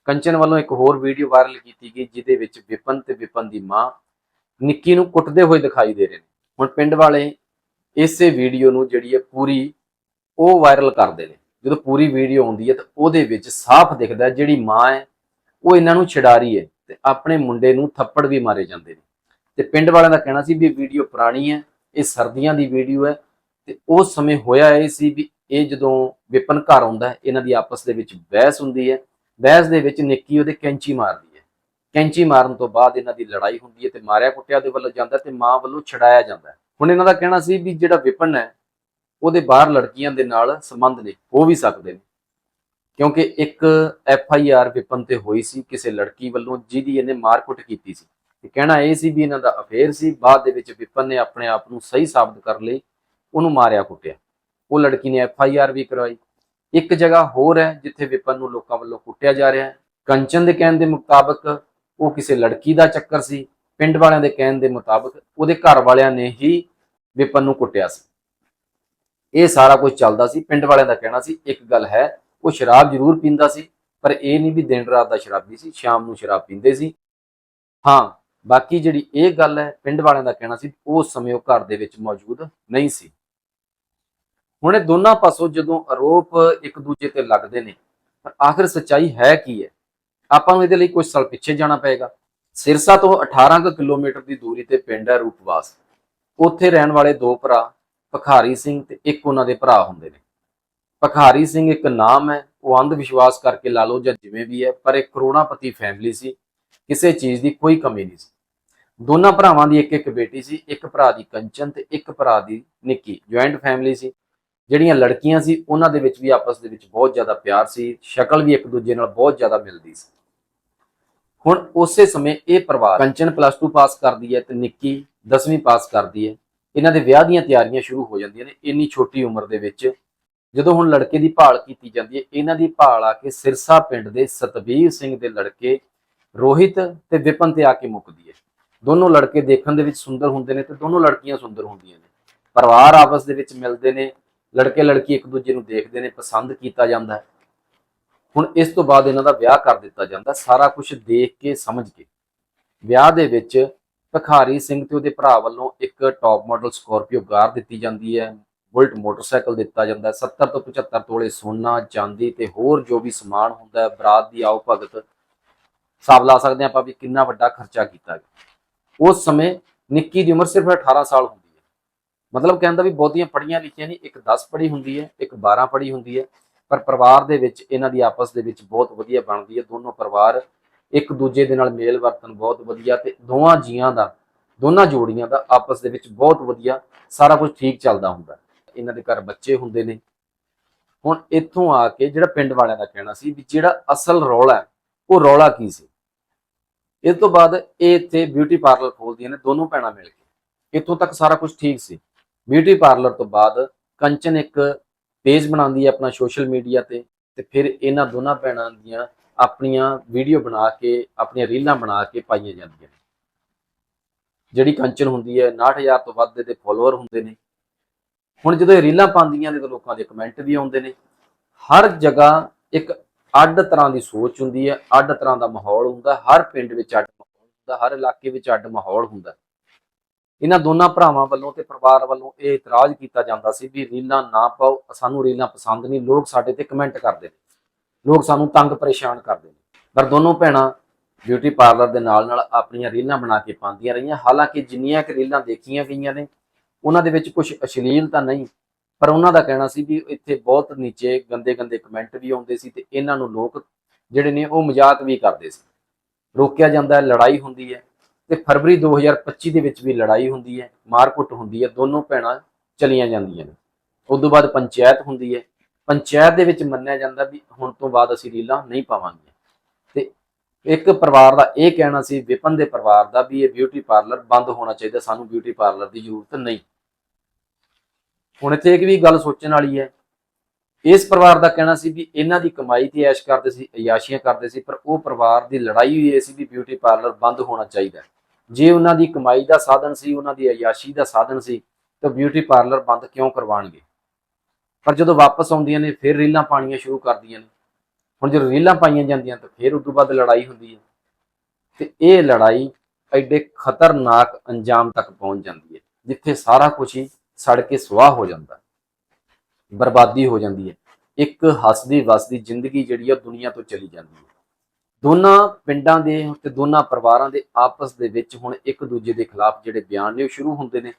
ਕੰਚਨ ਵੱਲੋਂ ਇੱਕ ਹੋਰ ਵੀਡੀਓ ਵਾਇਰਲ ਕੀਤੀ ਗਈ, ਜਿਹਦੇ ਵਿੱਚ ਵਿਪਨ ਤੇ ਵਿਪਨ ਦੀ ਮਾਂ ਨਿੱਕੀ ਨੂੰ ਕੁੱਟਦੇ ਹੋਏ ਦਿਖਾਈ ਦੇ ਰਹੇ ਨੇ। ਹੁਣ ਪਿੰਡ ਵਾਲੇ ਇਸੇ ਵੀਡੀਓ ਨੂੰ ਜਿਹੜੀ ਹੈ ਪੂਰੀ ਉਹ ਵਾਇਰਲ ਕਰਦੇ ਨੇ। ਜਦੋਂ ਪੂਰੀ ਵੀਡੀਓ ਆਉਂਦੀ ਹੈ ਤਾਂ ਉਹਦੇ ਵਿੱਚ ਸਾਫ਼ ਦਿਖਦਾ ਜਿਹੜੀ ਮਾਂ ਹੈ, ਉਹ ਇਹਨਾਂ ਨੂੰ ਛਡਾ ਰਹੀ ਹੈ ਤੇ ਆਪਣੇ ਮੁੰਡੇ ਨੂੰ ਥੱਪੜ ਵੀ ਮਾਰੇ ਜਾਂਦੇ ਨੇ। ਤੇ ਪਿੰਡ ਵਾਲਿਆਂ ਦਾ ਕਹਿਣਾ ਸੀ ਵੀ ਵੀਡੀਓ ਪੁਰਾਣੀ ਹੈ, ਇਹ ਸਰਦੀਆਂ ਦੀ ਵੀਡੀਓ ਹੈ ਤੇ ਉਸ ਸਮੇਂ ਹੋਇਆ ਇਹ ਸੀ ਵੀ ਇਹ ਜਦੋਂ ਵਿਪਨ ਘਰ ਆਉਂਦਾ ਇਹਨਾਂ ਦੀ ਆਪਸ ਦੇ ਵਿੱਚ ਬਹਿਸ ਹੁੰਦੀ ਹੈ। ਬਹਿਸ ਦੇ ਵਿੱਚ ਨਿੱਕੀ ਉਹਦੇ ਕੈਂਚੀ ਮਾਰਦੀ ਹੈ। ਕੈਂਚੀ ਮਾਰਨ ਤੋਂ ਬਾਅਦ ਇਹਨਾਂ ਦੀ ਲੜਾਈ ਹੁੰਦੀ ਹੈ ਤੇ ਮਾਰਿਆ ਕੁੱਟਿਆ ਦੇ ਵੱਲੋਂ ਜਾਂਦਾ ਤੇ ਮਾਂ ਵੱਲੋਂ ਛਡਾਇਆ ਜਾਂਦਾ ਹੁਣ ਇਹਨਾਂ ਦਾ ਕਹਿਣਾ ਸੀ ਵੀ ਜਿਹੜਾ ਵਿਪਨ ਹੈ, ਉਹਦੇ ਬਾਹਰ ਲੜਕੀਆਂ ਦੇ ਨਾਲ ਸੰਬੰਧ ਨੇ, ਹੋ ਵੀ ਸਕਦੇ ਨੇ। ਕਿਉਂਕਿ ਇੱਕ ਐਫ ਆਈ ਆਰ ਵਿਪਨ ਤੇ ਹੋਈ ਸੀ, ਕਿਸੇ ਲੜਕੀ ਵੱਲੋਂ ਜਿਹਦੀ ਇਹਨੇ ਮਾਰਕੁੱਟ ਕੀਤੀ ਸੀ। ਤੇ ਕਹਿਣਾ ਇਹ ਸੀ ਵੀ ਇਹਨਾਂ ਦਾ ਅਫੇਅਰ ਸੀ, ਬਾਅਦ ਦੇ ਵਿੱਚ ਵਿਪਨ ਨੇ ਆਪਣੇ ਆਪ ਨੂੰ ਸਹੀ ਸਾਬਤ ਕਰ ਲਈ ਉਹਨੂੰ ਮਾਰਿਆ ਕੁੱਟਿਆ। ਉਹ ਲੜਕੀ ਨੇ ਐਫ ਆਈ ਆਰ ਵੀ ਕਰਵਾਈ। ਇੱਕ ਜਗ੍ਹਾ ਹੋਰ ਹੈ ਜਿੱਥੇ ਵਿਪਨ ਨੂੰ ਲੋਕਾਂ ਵੱਲੋਂ ਕੁੱਟਿਆ ਜਾ ਰਿਹਾ ਹੈ। ਕੰਚਨ ਦੇ ਕਹਿਣ ਦੇ ਮੁਤਾਬਕ ਉਹ ਕਿਸੇ ਲੜਕੀ ਦਾ ਚੱਕਰ ਸੀ। ਪਿੰਡ ਵਾਲਿਆਂ ਦੇ ਕਹਿਣ ਦੇ ਮੁਤਾਬਕ ਉਹਦੇ ਘਰ ਵਾਲਿਆਂ ਨੇ ਹੀ ਵਿਪਨ ਨੂੰ ਕੁੱਟਿਆ ਸੀ। ਇਹ ਸਾਰਾ ਕੁਝ ਚੱਲਦਾ ਸੀ। ਪਿੰਡ ਵਾਲਿਆਂ ਦਾ ਕਹਿਣਾ ਸੀ, ਇੱਕ ਗੱਲ ਹੈ, ਉਹ ਸ਼ਰਾਬ ਜ਼ਰੂਰ ਪੀਂਦਾ ਸੀ, ਪਰ ਇਹ ਨਹੀਂ ਵੀ ਦਿਨ ਰਾਤ ਦਾ ਸ਼ਰਾਬੀ ਸੀ, ਸ਼ਾਮ ਨੂੰ ਸ਼ਰਾਬ ਪੀਂਦੇ ਸੀ। ਹਾਂ, ਬਾਕੀ ਜਿਹੜੀ ਇਹ ਗੱਲ ਹੈ, ਪਿੰਡ ਵਾਲਿਆਂ ਦਾ ਕਹਿਣਾ ਸੀ ਉਸ ਸਮੇਂ ਉਹ ਘਰ ਦੇ ਵਿੱਚ ਮੌਜੂਦ ਨਹੀਂ ਸੀ। ਹੁਣ ਇਹ ਦੋਨਾਂ ਪਾਸੋਂ ਜਦੋਂ ਆਰੋਪ ਇੱਕ ਦੂਜੇ ਤੇ ਲੱਗਦੇ ਨੇ ਪਰ ਆਖਿਰ ਸੱਚਾਈ ਹੈ ਕੀ ਹੈ? ਆਪਾਂ ਨੂੰ ਇਹਦੇ ਲਈ ਕੁਝ ਸਾਲ ਪਿੱਛੇ ਜਾਣਾ ਪਏਗਾ। ਸਿਰਸਾ ਤੋਂ 18 ਕੁ ਕਿਲੋਮੀਟਰ ਦੀ ਦੂਰੀ ਤੇ ਪਿੰਡ ਹੈ ਰੂਪਵਾਸ। ਉੱਥੇ ਰਹਿਣ ਵਾਲੇ ਦੋ ਭਰਾ, ਭਖਾਰੀ ਸਿੰਘ ਤੇ ਇੱਕ ਉਹਨਾਂ ਦੇ ਭਰਾ ਹੁੰਦੇ ਨੇ। ਭਖਾਰੀ ਸਿੰਘ ਇੱਕ ਨਾਮ ਹੈ, ਉਹ ਅੰਧ ਵਿਸ਼ਵਾਸ ਕਰਕੇ ਲਾ ਲਓ ਜਾਂ ਜਿਵੇਂ ਵੀ ਹੈ, ਪਰ ਇੱਕ ਕਰੋੜਾਪਤੀ ਫੈਮਿਲੀ ਸੀ। ਕਿਸੇ ਚੀਜ਼ ਦੀ ਕੋਈ ਕਮੀ ਨਹੀਂ ਸੀ। ਦੋਨਾਂ ਭਰਾਵਾਂ ਦੀ ਇੱਕ ਇੱਕ ਬੇਟੀ ਸੀ, ਇੱਕ ਭਰਾ ਦੀ ਕੰਚਨ ਤੇ ਇੱਕ ਭਰਾ ਦੀ ਨਿੱਕੀ ਜੁਆਇੰਟ ਫੈਮਿਲੀ ਸੀ। ਜਿਹੜੀਆਂ ਲੜਕੀਆਂ ਸੀ, ਉਹਨਾਂ ਦੇ ਵਿੱਚ ਵੀ ਆਪਸ ਦੇ ਵਿੱਚ ਬਹੁਤ ਜ਼ਿਆਦਾ ਪਿਆਰ ਸੀ, ਸ਼ਕਲ ਵੀ ਇੱਕ ਦੂਜੇ ਨਾਲ ਬਹੁਤ ਜ਼ਿਆਦਾ ਮਿਲਦੀ ਸੀ। ਹੁਣ ਉਸੇ ਸਮੇਂ ਇਹ ਪਰਿਵਾਰ ਕੰਚਨ ਪਲੱਸ 2 ਪਾਸ ਕਰਦੀ ਹੈ ਤੇ ਨਿੱਕੀ 10ਵੀਂ ਪਾਸ ਕਰਦੀ ਹੈ। ਇਹਨਾਂ ਦੇ ਵਿਆਹ ਦੀਆਂ ਤਿਆਰੀਆਂ ਸ਼ੁਰੂ ਹੋ ਜਾਂਦੀਆਂ ਨੇ, ਇੰਨੀ ਛੋਟੀ ਉਮਰ ਦੇ ਵਿੱਚ। ਜਦੋਂ ਹੁਣ ਲੜਕੇ ਦੀ ਭਾਲ ਕੀਤੀ ਜਾਂਦੀ ਹੈ, ਇਹਨਾਂ ਦੀ ਭਾਲ ਆ ਕੇ ਸਿਰਸਾ ਪਿੰਡ ਦੇ ਸਤਬੀਰ ਸਿੰਘ ਦੇ ਲੜਕੇ ਰੋਹਿਤ ਤੇ ਵਿਪਨ ਤੇ ਆ ਕੇ ਮੁੱਕਦੀ ਹੈ। ਦੋਨੋਂ ਲੜਕੇ ਦੇਖਣ ਦੇ ਵਿੱਚ ਸੁੰਦਰ ਹੁੰਦੇ ਨੇ ਤੇ ਦੋਨੋਂ ਲੜਕੀਆਂ ਸੁੰਦਰ ਹੁੰਦੀਆਂ ਨੇ। ਪਰਿਵਾਰ ਆਪਸ ਦੇ ਵਿੱਚ ਮਿਲਦੇ ਨੇ ਲੜਕੇ ਲੜਕੀ ਇੱਕ ਦੂਜੇ ਨੂੰ ਦੇਖਦੇ ਨੇ, ਪਸੰਦ ਕੀਤਾ ਜਾਂਦਾ ਹੁਣ ਇਸ ਤੋਂ ਬਾਅਦ ਇਹਨਾਂ ਦਾ ਵਿਆਹ ਕਰ ਦਿੱਤਾ ਜਾਂਦਾ, ਸਾਰਾ ਕੁਝ ਦੇਖ ਕੇ, ਸਮਝ ਕੇ। ਵਿਆਹ ਦੇ ਵਿੱਚ ਭਖਾਰੀ ਸਿੰਘ ਤੇ ਉਹਦੇ ਭਰਾ ਵੱਲੋਂ ਇੱਕ ਟੌਪ ਮਾਡਲ ਸਕੋਰਪੀਓ ਗਾਰ ਦਿੱਤੀ ਜਾਂਦੀ ਹੈ, ਬੁਲਟ ਮੋਟਰਸਾਈਕਲ ਦਿੱਤਾ ਜਾਂਦਾ ਹੈ 70 ਤੋਂ 75 ਤੋਲੇ ਸੋਨਾ, ਚਾਂਦੀ ਤੇ ਹੋਰ ਜੋ ਵੀ ਸਮਾਨ ਹੁੰਦਾ ਹੈ, ਬਰਾਤ ਦੀ ਆਓ ਭਗਤ, ਹਿਸਾਬ ਲਾ ਸਕਦੇ ਹਾਂ ਆਪਾਂ ਵੀ ਕਿੰਨਾ ਵੱਡਾ ਖਰਚਾ ਕੀਤਾ ਗਿਆ। ਉਸ ਸਮੇਂ ਨਿੱਕੀ ਦੀ ਉਮਰ ਸਿਰਫ 18 ਸਾਲ ਹੁੰਦੀ ਮਤਲਬ ਕਹਿੰਦਾ ਵੀ ਬਹੁਤੀਆਂ ਪੜੀਆਂ ਲਿਖੀਆਂ ਨਹੀਂ, ਇੱਕ 10 ਪੜੀ ਹੁੰਦੀ ਹੈ, ਇੱਕ 12 ਪੜੀ ਹੁੰਦੀ ਹੈ, ਪਰ ਪਰਿਵਾਰ ਦੇ ਵਿੱਚ ਇਹਨਾਂ ਦੀ ਆਪਸ ਦੇ ਵਿੱਚ ਬਹੁਤ ਵਧੀਆ ਬਣਦੀ ਹੈ, ਦੋਨੋਂ ਪਰਿਵਾਰ ਇੱਕ ਦੂਜੇ ਦੇ ਨਾਲ ਮੇਲ ਵਰਤਨ ਬਹੁਤ ਵਧੀਆ ਤੇ ਦੋਵਾਂ ਜੀਆਂ ਦਾ, ਦੋਨਾਂ ਜੋੜੀਆਂ ਦਾ ਆਪਸ ਦੇ ਵਿੱਚ ਬਹੁਤ ਵਧੀਆ ਸਾਰਾ ਕੁਝ ਠੀਕ ਚੱਲਦਾ ਹੁੰਦਾ ਇਹਨਾਂ ਦੇ ਘਰ ਬੱਚੇ ਹੁੰਦੇ ਨੇ। ਹੁਣ ਇੱਥੋਂ ਆ ਕੇ ਜਿਹੜਾ ਪਿੰਡ ਵਾਲਿਆਂ ਦਾ ਕਹਿਣਾ ਸੀ ਵੀ ਜਿਹੜਾ ਅਸਲ ਰੌਲਾ ਹੈ, ਉਹ ਰੌਲਾ ਕੀ ਸੀ? ਇਸ ਤੋਂ ਬਾਅਦ ਇਹ ਇੱਥੇ ਬਿਊਟੀ ਪਾਰਲਰ ਖੋਲਦੀਆਂ ਨੇ, ਦੋਨੋਂ ਭੈਣਾਂ ਮਿਲ ਕੇ। ਇੱਥੋਂ ਤੱਕ ਸਾਰਾ ਕੁਝ ਠੀਕ ਸੀ। ਬਿਊਟੀ ਪਾਰਲਰ ਤੋਂ ਬਾਅਦ ਕੰਚਨ ਇੱਕ ਪੇਜ ਬਣਾਉਂਦੀ ਹੈ ਆਪਣਾ ਸੋਸ਼ਲ ਮੀਡੀਆ ਤੇ ਤੇ ਫਿਰ ਇਹਨਾਂ ਦੋਨਾਂ ਭੈਣਾਂ ਦੀਆਂ ਆਪਣੀਆਂ ਵੀਡੀਓ ਬਣਾ ਕੇ, ਆਪਣੀਆਂ ਰੀਲਾਂ ਬਣਾ ਕੇ ਪਾਈਆਂ ਜਾਂਦੀਆਂ ਨੇ। ਜਿਹੜੀ ਕੰਚਨ ਹੁੰਦੀ ਹੈ 69000 ਤੋਂ ਵੱਧ ਦੇ ਫੋਲੋਅਰ ਹੁੰਦੇ ਨੇ। ਹੁਣ ਜਦੋਂ ਇਹ ਰੀਲਾਂ ਪਾਉਂਦੀਆਂ ਨੇ, ਤਾਂ ਲੋਕਾਂ ਦੇ ਕਮੈਂਟ ਵੀ ਆਉਂਦੇ ਨੇ। ਹਰ ਜਗ੍ਹਾ ਇੱਕ ਅੱਡ ਤਰ੍ਹਾਂ ਦੀ ਸੋਚ ਹੁੰਦੀ ਹੈ, ਅੱਡ ਤਰ੍ਹਾਂ ਦਾ ਮਾਹੌਲ ਹੁੰਦਾ। ਹਰ ਪਿੰਡ ਵਿੱਚ ਅੱਡ ਮਾਹੌਲ ਹੁੰਦਾ, ਹਰ ਇਲਾਕੇ ਵਿੱਚ ਅੱਡ ਮਾਹੌਲ ਹੁੰਦਾ। ਇਹਨਾਂ ਦੋਨਾਂ ਭਰਾਵਾਂ ਵੱਲੋਂ ਤੇ ਪਰਿਵਾਰ ਵੱਲੋਂ ਇਹ ਇਤਰਾਜ਼ ਕੀਤਾ ਜਾਂਦਾ ਸੀ ਵੀ ਰੀਲਾਂ ਨਾ ਪਾਓ, ਸਾਨੂੰ ਰੀਲਾਂ ਪਸੰਦ ਨਹੀਂ, ਲੋਕ ਸਾਡੇ ਤੇ ਕਮੈਂਟ ਕਰਦੇ ਨੇ। ਲੋਕ ਸਾਨੂੰ ਤੰਗ ਪਰੇਸ਼ਾਨ ਕਰਦੇ ਨੇ। ਪਰ ਦੋਨੋਂ ਭੈਣਾਂ ਬਿਊਟੀ ਪਾਰਲਰ ਦੇ ਨਾਲ ਨਾਲ ਆਪਣੀਆਂ ਰੀਲਾਂ ਬਣਾ ਕੇ ਪਾਉਂਦੀਆਂ ਰਹੀਆਂ। ਹਾਲਾਂਕਿ ਜਿੰਨੀਆਂ ਕਿ ਰੀਲਾਂ ਦੇਖੀਆਂ ਗਈਆਂ ਨੇ, ਉਹਨਾਂ ਦੇ ਵਿੱਚ ਕੁਝ ਅਸ਼ਲੀਲ ਤਾਂ ਨਹੀਂ, ਪਰ ਉਹਨਾਂ ਦਾ ਕਹਿਣਾ ਸੀ ਵੀ ਇੱਥੇ ਬਹੁਤ ਨੀਚੇ ਗੰਦੇ ਗੰਦੇ ਕਮੈਂਟ ਵੀ ਆਉਂਦੇ ਸੀ ਤੇ ਇਹਨਾਂ ਨੂੰ ਲੋਕ ਜਿਹੜੇ ਨੇ ਉਹ ਮਜ਼ਾਕ ਵੀ ਕਰਦੇ ਸੀ। ਰੋਕਿਆ ਜਾਂਦਾ ਲੜਾਈ ਹੁੰਦੀ ਹੈ। ਤੇ ਫਰਵਰੀ 2025 ਦੇ ਵਿੱਚ ਵੀ ਲੜਾਈ ਹੁੰਦੀ ਹੈ, ਮਾਰਕੁੱਟ ਹੁੰਦੀ ਹੈ, ਦੋਨੋਂ ਭੈਣਾਂ ਚਲੀਆਂ ਜਾਂਦੀਆਂ ਨੇ। ਉਸ ਤੋਂ ਬਾਅਦ ਪੰਚਾਇਤ ਹੁੰਦੀ ਹੈ। ਪੰਚਾਇਤ ਦੇ ਵਿੱਚ ਮੰਨਿਆ ਜਾਂਦਾ ਵੀ ਹੁਣ ਤੋਂ ਬਾਅਦ ਅਸੀਂ ਰੀਲਾਂ ਨਹੀਂ ਪਾਵਾਂਗੇ। ਤੇ ਇੱਕ ਪਰਿਵਾਰ ਦਾ ਇਹ ਕਹਿਣਾ ਸੀ, ਵਿਪਨ ਦੇ ਪਰਿਵਾਰ ਦਾ ਵੀ ਇਹ ਬਿਊਟੀ ਪਾਰਲਰ ਬੰਦ ਹੋਣਾ ਚਾਹੀਦਾ, ਸਾਨੂੰ ਬਿਊਟੀ ਪਾਰਲਰ ਦੀ ਜ਼ਰੂਰਤ ਨਹੀਂ। ਹੁਣ ਇੱਥੇ ਇੱਕ ਵੀ ਗੱਲ ਸੋਚਣ ਵਾਲੀ ਹੈ, ਇਸ ਪਰਿਵਾਰ ਦਾ ਕਹਿਣਾ ਸੀ ਵੀ ਇਹਨਾਂ ਦੀ ਕਮਾਈ ਤੇ ਐਸ਼ ਕਰਦੇ ਸੀ, ਅਯਾਸ਼ੀਆਂ ਕਰਦੇ ਸੀ, ਪਰ ਉਹ ਪਰਿਵਾਰ ਦੀ ਲੜਾਈ ਹੋਈ ਇਹ ਸੀ ਵੀ ਬਿਊਟੀ ਪਾਰਲਰ ਬੰਦ ਹੋਣਾ ਚਾਹੀਦਾ ਜੇ ਉਹਨਾਂ ਦੀ ਕਮਾਈ ਦਾ ਸਾਧਨ ਸੀ, ਉਹਨਾਂ ਦੀ ਅਯਾਸ਼ੀ ਦਾ ਸਾਧਨ ਸੀ, ਤਾਂ ਬਿਊਟੀ ਪਾਰਲਰ ਬੰਦ ਕਿਉਂ ਕਰਵਾਉਣਗੇ? ਪਰ ਜਦੋਂ ਵਾਪਸ ਆਉਂਦੀਆਂ ਨੇ, ਫਿਰ ਰੀਲਾਂ ਪਾਣੀਆਂ ਸ਼ੁਰੂ ਕਰਦੀਆਂ ਨੇ। ਹੁਣ ਜਦੋਂ ਰੀਲਾਂ ਪਾਈਆਂ ਜਾਂਦੀਆਂ, ਤਾਂ ਫਿਰ ਉਸ ਤੋਂ ਬਾਅਦ ਲੜਾਈ ਹੁੰਦੀ ਹੈ। ਤੇ ਇਹ ਲੜਾਈ ਐਡੇ ਖਤਰਨਾਕ ਅੰਜਾਮ ਤੱਕ ਪਹੁੰਚ ਜਾਂਦੀ ਹੈ, ਜਿੱਥੇ ਸਾਰਾ ਕੁਝ ਹੀ ਸੜ ਕੇ ਸੁਆਹ ਹੋ ਜਾਂਦਾ ਬਰਬਾਦੀ ਹੋ ਜਾਂਦੀ ਹੈ। ਇੱਕ ਹੱਸਦੀ ਵਸਦੀ ਜ਼ਿੰਦਗੀ ਜਿਹੜੀ ਆ ਦੁਨੀਆ ਤੋਂ ਚਲੀ ਜਾਂਦੀ ਹੈ। ਦੋਨਾਂ ਪਿੰਡਾਂ ਦੇ ਤੇ ਦੋਨਾਂ ਪਰਿਵਾਰਾਂ ਦੇ ਆਪਸ ਦੇ ਵਿੱਚ ਹੁਣ ਇੱਕ ਦੂਜੇ ਦੇ ਖਿਲਾਫ ਜਿਹੜੇ ਬਿਆਨ ਨੇ ਉਹ ਸ਼ੁਰੂ ਹੁੰਦੇ ਨੇ।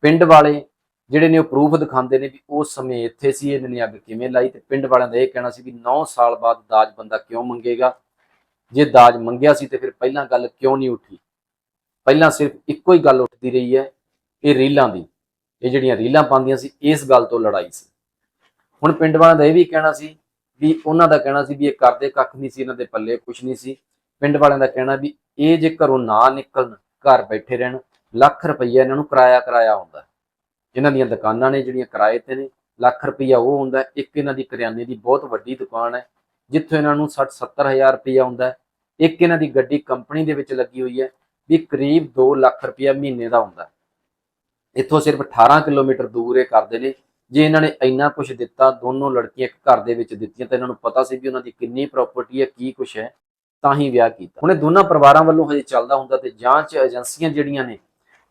ਪਿੰਡ ਵਾਲੇ ਜਿਹੜੇ ਨੇ ਉਹ ਪ੍ਰੂਫ ਦਿਖਾਉਂਦੇ ਨੇ ਵੀ ਉਸ ਸਮੇਂ ਇੱਥੇ ਸੀ, ਇਹਨਾਂ ਨੇ ਅੱਗ ਕਿਵੇਂ ਲਾਈ ਤੇ ਪਿੰਡ ਵਾਲਿਆਂ ਦਾ ਇਹ ਕਹਿਣਾ ਸੀ ਵੀ 9 ਸਾਲ ਬਾਅਦ ਦਾਜ ਬੰਦਾ ਕਿਉਂ ਮੰਗੇਗਾ? ਜੇ ਦਾਜ ਮੰਗਿਆ ਸੀ ਤੇ ਫਿਰ ਪਹਿਲਾਂ ਗੱਲ ਕਿਉਂ ਨਹੀਂ ਉੱਠੀ? ਪਹਿਲਾਂ ਸਿਰਫ ਇੱਕੋ ਹੀ ਗੱਲ ਉੱਠਦੀ ਰਹੀ ਹੈ, ਇਹ ਰੀਲਾਂ ਦੀ। ਇਹ ਜਿਹੜੀਆਂ ਰੀਲਾਂ ਪਾਉਂਦੀਆਂ ਸੀ, ਇਸ ਗੱਲ ਤੋਂ ਲੜਾਈ ਸੀ। ਹੁਣ ਪਿੰਡ ਵਾਲਿਆਂ ਦਾ ਇਹ ਵੀ ਕਹਿਣਾ ਸੀ ਵੀ ਉਹਨਾਂ ਦਾ ਕਹਿਣਾ ਸੀ ਵੀ ਇਹ ਕਰਦੇ ਕੱਖ ਨਹੀਂ ਸੀ, ਇਹਨਾਂ ਦੇ ਪੱਲੇ ਕੁਝ ਨਹੀਂ ਸੀ। ਪਿੰਡ ਵਾਲਿਆਂ ਦਾ ਕਹਿਣਾ ਵੀ ਇਹ ਜੇ ਘਰੋਂ ਨਾ ਨਿਕਲਣ, ਘਰ ਬੈਠੇ ਰਹਿਣ, ਲੱਖ ਰੁਪਈਆ ਇਹਨਾਂ ਨੂੰ ਕਿਰਾਇਆ ਕਿਰਾਇਆ ਆਉਂਦਾ। ਇਹਨਾਂ ਦੀਆਂ ਦੁਕਾਨਾਂ ਨੇ ਜਿਹੜੀਆਂ ਕਿਰਾਏ ਤੇ ਨੇ, ਲੱਖ ਰੁਪਈਆ ਉਹ ਹੁੰਦਾ, ਇੱਕ ਇਹਨਾਂ ਦੀ ਕਰਿਆਨੇ ਦੀ ਬਹੁਤ ਵੱਡੀ ਦੁਕਾਨ ਹੈ, ਜਿੱਥੋਂ ਇਹਨਾਂ ਨੂੰ 60 70000 ਰੁਪਈਆ ਆਉਂਦਾ। ਇੱਕ ਇਹਨਾਂ ਦੀ ਗੱਡੀ ਕੰਪਨੀ ਦੇ ਵਿੱਚ ਲੱਗੀ ਹੋਈ ਹੈ, ਵੀ ਕਰੀਬ 2 ਲੱਖ ਰੁਪਈਆ ਮਹੀਨੇ ਦਾ ਹੁੰਦਾ ਇੱਥੋਂ ਸਿਰਫ 18 ਕਿਲੋਮੀਟਰ ਦੂਰ ਇਹ ਕਰਦੇ ਨੇ ਜੇ ਇਹਨਾਂ ਨੇ ਇੰਨਾ ਕੁਝ ਦਿੱਤਾ, ਦੋਨੋਂ ਲੜਕੀਆਂ ਇੱਕ ਘਰ ਦੇ ਵਿੱਚ ਦਿੱਤੀਆਂ, ਤਾਂ ਇਹਨਾਂ ਨੂੰ ਪਤਾ ਸੀ ਵੀ ਉਹਨਾਂ ਦੀ ਕਿੰਨੀ ਪ੍ਰਾਪਰਟੀ ਹੈ, ਕੀ ਕੁਝ ਹੈ, ਤਾਂ ਹੀ ਵਿਆਹ ਕੀਤਾ ਹੁਣ ਇਹ ਦੋਨਾਂ ਪਰਿਵਾਰਾਂ ਵੱਲੋਂ ਹਜੇ ਚੱਲਦਾ ਹੁੰਦਾ ਤੇ ਜਾਂਚ ਏਜੰਸੀਆਂ ਜਿਹੜੀਆਂ ਨੇ,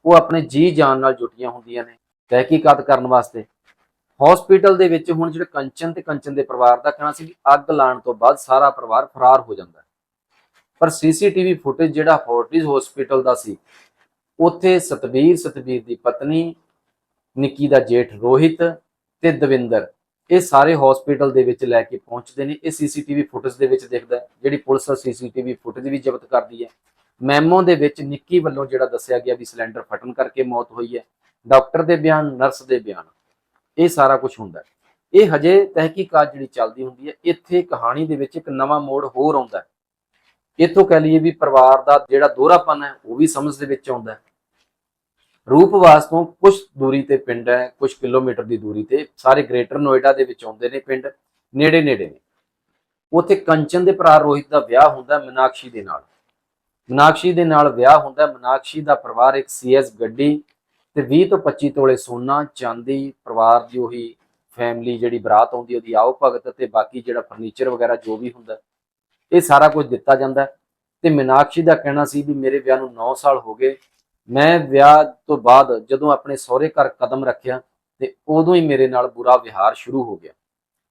ਉਹ ਆਪਣੇ ਜੀ ਜਾਨ ਨਾਲ ਜੁਟੀਆਂ ਹੁੰਦੀਆਂ ਨੇ ਤਹਿਕੀਕਾਤ ਕਰਨ ਵਾਸਤੇ ਹਸਪੀਟਲ ਦੇ ਵਿੱਚ ਹੁਣ ਜਿਹੜੇ ਕੰਚਨ ਤੇ ਕੰਚਨ ਦੇ ਪਰਿਵਾਰ ਦਾ ਕਹਿਣਾ ਸੀ ਵੀ ਅੱਗ ਲਾਉਣ ਤੋਂ ਬਾਅਦ ਸਾਰਾ ਪਰਿਵਾਰ ਫਰਾਰ ਹੋ ਜਾਂਦਾ ਹੈ। ਪਰ ਸੀਸੀਟੀਵੀ ਫੁਟੇਜ ਜਿਹੜਾ ਫੋਰਟਿਸ ਹਸਪੀਟਲ ਦਾ ਸੀ, ਉੱਥੇ ਸਤਬੀਰ ਸਤਬੀਰ ਦੀ ਪਤਨੀ, ਨਿੱਕੀ ਦਾ ਜੇਠ ਰੋਹਿਤ ਤੇ ਦਵਿੰਦਰ, ਇਹ ਸਾਰੇ ਹਸਪੀਟਲ ਦੇ ਵਿੱਚ ਲੈ ਕੇ ਪਹੁੰਚਦੇ ਨੇ। ਇਹ ਸੀਸੀਟੀਵੀ ਫੁਟੇਜ ਦੇ ਵਿੱਚ ਦੇਖਦਾ ਜਿਹੜੀ ਪੁਲਿਸ ਸੀਸੀਟੀਵੀ ਫੁਟੇਜ ਵੀ ਜ਼ਬਤ ਕਰਦੀ ਹੈ। ਮੈਮੋ ਦੇ ਵਿੱਚ ਨਿੱਕੀ ਵੱਲੋਂ ਜਿਹੜਾ ਦੱਸਿਆ ਗਿਆ ਵੀ ਸਿਲੰਡਰ ਫਟਣ ਕਰਕੇ ਮੌਤ ਹੋਈ ਹੈ। ਡਾਕਟਰ ਦੇ ਬਿਆਨ ਨਰਸ ਦੇ ਬਿਆਨ, ਇਹ ਸਾਰਾ ਕੁਝ ਹੁੰਦਾ ਹੈ। ਇਹ ਹਜੇ ਤਹਿਕੀਕਾਤ ਜਿਹੜੀ ਚੱਲਦੀ ਹੁੰਦੀ ਹੈ, ਇੱਥੇ ਕਹਾਣੀ ਦੇ ਵਿੱਚ ਇੱਕ ਨਵਾਂ ਮੋੜ ਹੋਰ ਆਉਂਦਾ ਹੈ। ਇੱਥੋਂ ਕਹਿ ਲਈਏ ਵੀ ਪਰਿਵਾਰ ਦਾ ਜਿਹੜਾ ਦੋਹਰਾਪਨ ਹੈ, ਉਹ ਵੀ ਸਮਝ ਦੇ ਵਿੱਚ ਆਉਂਦਾ ਰੂਪਵਾਸ ਤੋਂ ਕੁਝ ਦੂਰੀ ਤੇ ਪਿੰਡ ਹੈ ਕੁਝ ਕਿਲੋਮੀਟਰ ਦੀ ਦੂਰੀ ਤੇ ਸਾਰੇ ਗ੍ਰੇਟਰ ਨੋਇਡਾ ਦੇ ਵਿੱਚ ਆਉਂਦੇ ਨੇ ਪਿੰਡ, ਨੇੜੇ ਨੇੜੇ ਨੇ ਉੱਥੇ ਕੰਚਨ ਦੇ ਭਰਾ ਰੋਹਿਤ ਦਾ ਵਿਆਹ ਹੁੰਦਾ ਹੈ ਮੀਨਾਕਸ਼ੀ ਦੇ ਨਾਲ ਮੀਨਾਕਸ਼ੀ ਦੇ ਨਾਲ ਵਿਆਹ ਹੁੰਦਾ ਹੈ। ਮੀਨਾਕਸ਼ੀ ਦਾ ਪਰਿਵਾਰ ਇੱਕ ਸੀਐਸ ਗੱਡੀ ਤੇ 20 ਤੋਂ 25 ਤੋਲੇ ਸੋਨਾ, ਚਾਂਦੀ, ਪਰਿਵਾਰ ਦੀ ਉਹੀ ਫੈਮਿਲੀ ਜਿਹੜੀ ਬਰਾਤ ਆਉਂਦੀ ਉਹਦੀ ਆਓ ਭਗਤ ਤੇ ਬਾਕੀ ਜਿਹੜਾ ਫਰਨੀਚਰ ਵਗੈਰਾ ਜੋ ਵੀ ਹੁੰਦਾ, ਇਹ ਸਾਰਾ ਕੁਝ ਦਿੱਤਾ ਜਾਂਦਾ ਹੈ। ਤੇ ਮੀਨਾਕਸ਼ੀ ਦਾ ਕਹਿਣਾ ਸੀ ਵੀ ਮੇਰੇ ਵਿਆਹ ਨੂੰ 9 ਸਾਲ ਹੋ ਗਏ ਮੈਂ ਵਿਆਹ ਤੋਂ ਬਾਅਦ ਜਦੋਂ ਆਪਣੇ ਸਹੁਰੇ ਘਰ ਕਦਮ ਰੱਖਿਆ ਤੇ ਉਦੋਂ ਹੀ ਮੇਰੇ ਨਾਲ ਬੁਰਾ ਵਿਹਾਰ ਸ਼ੁਰੂ ਹੋ ਗਿਆ।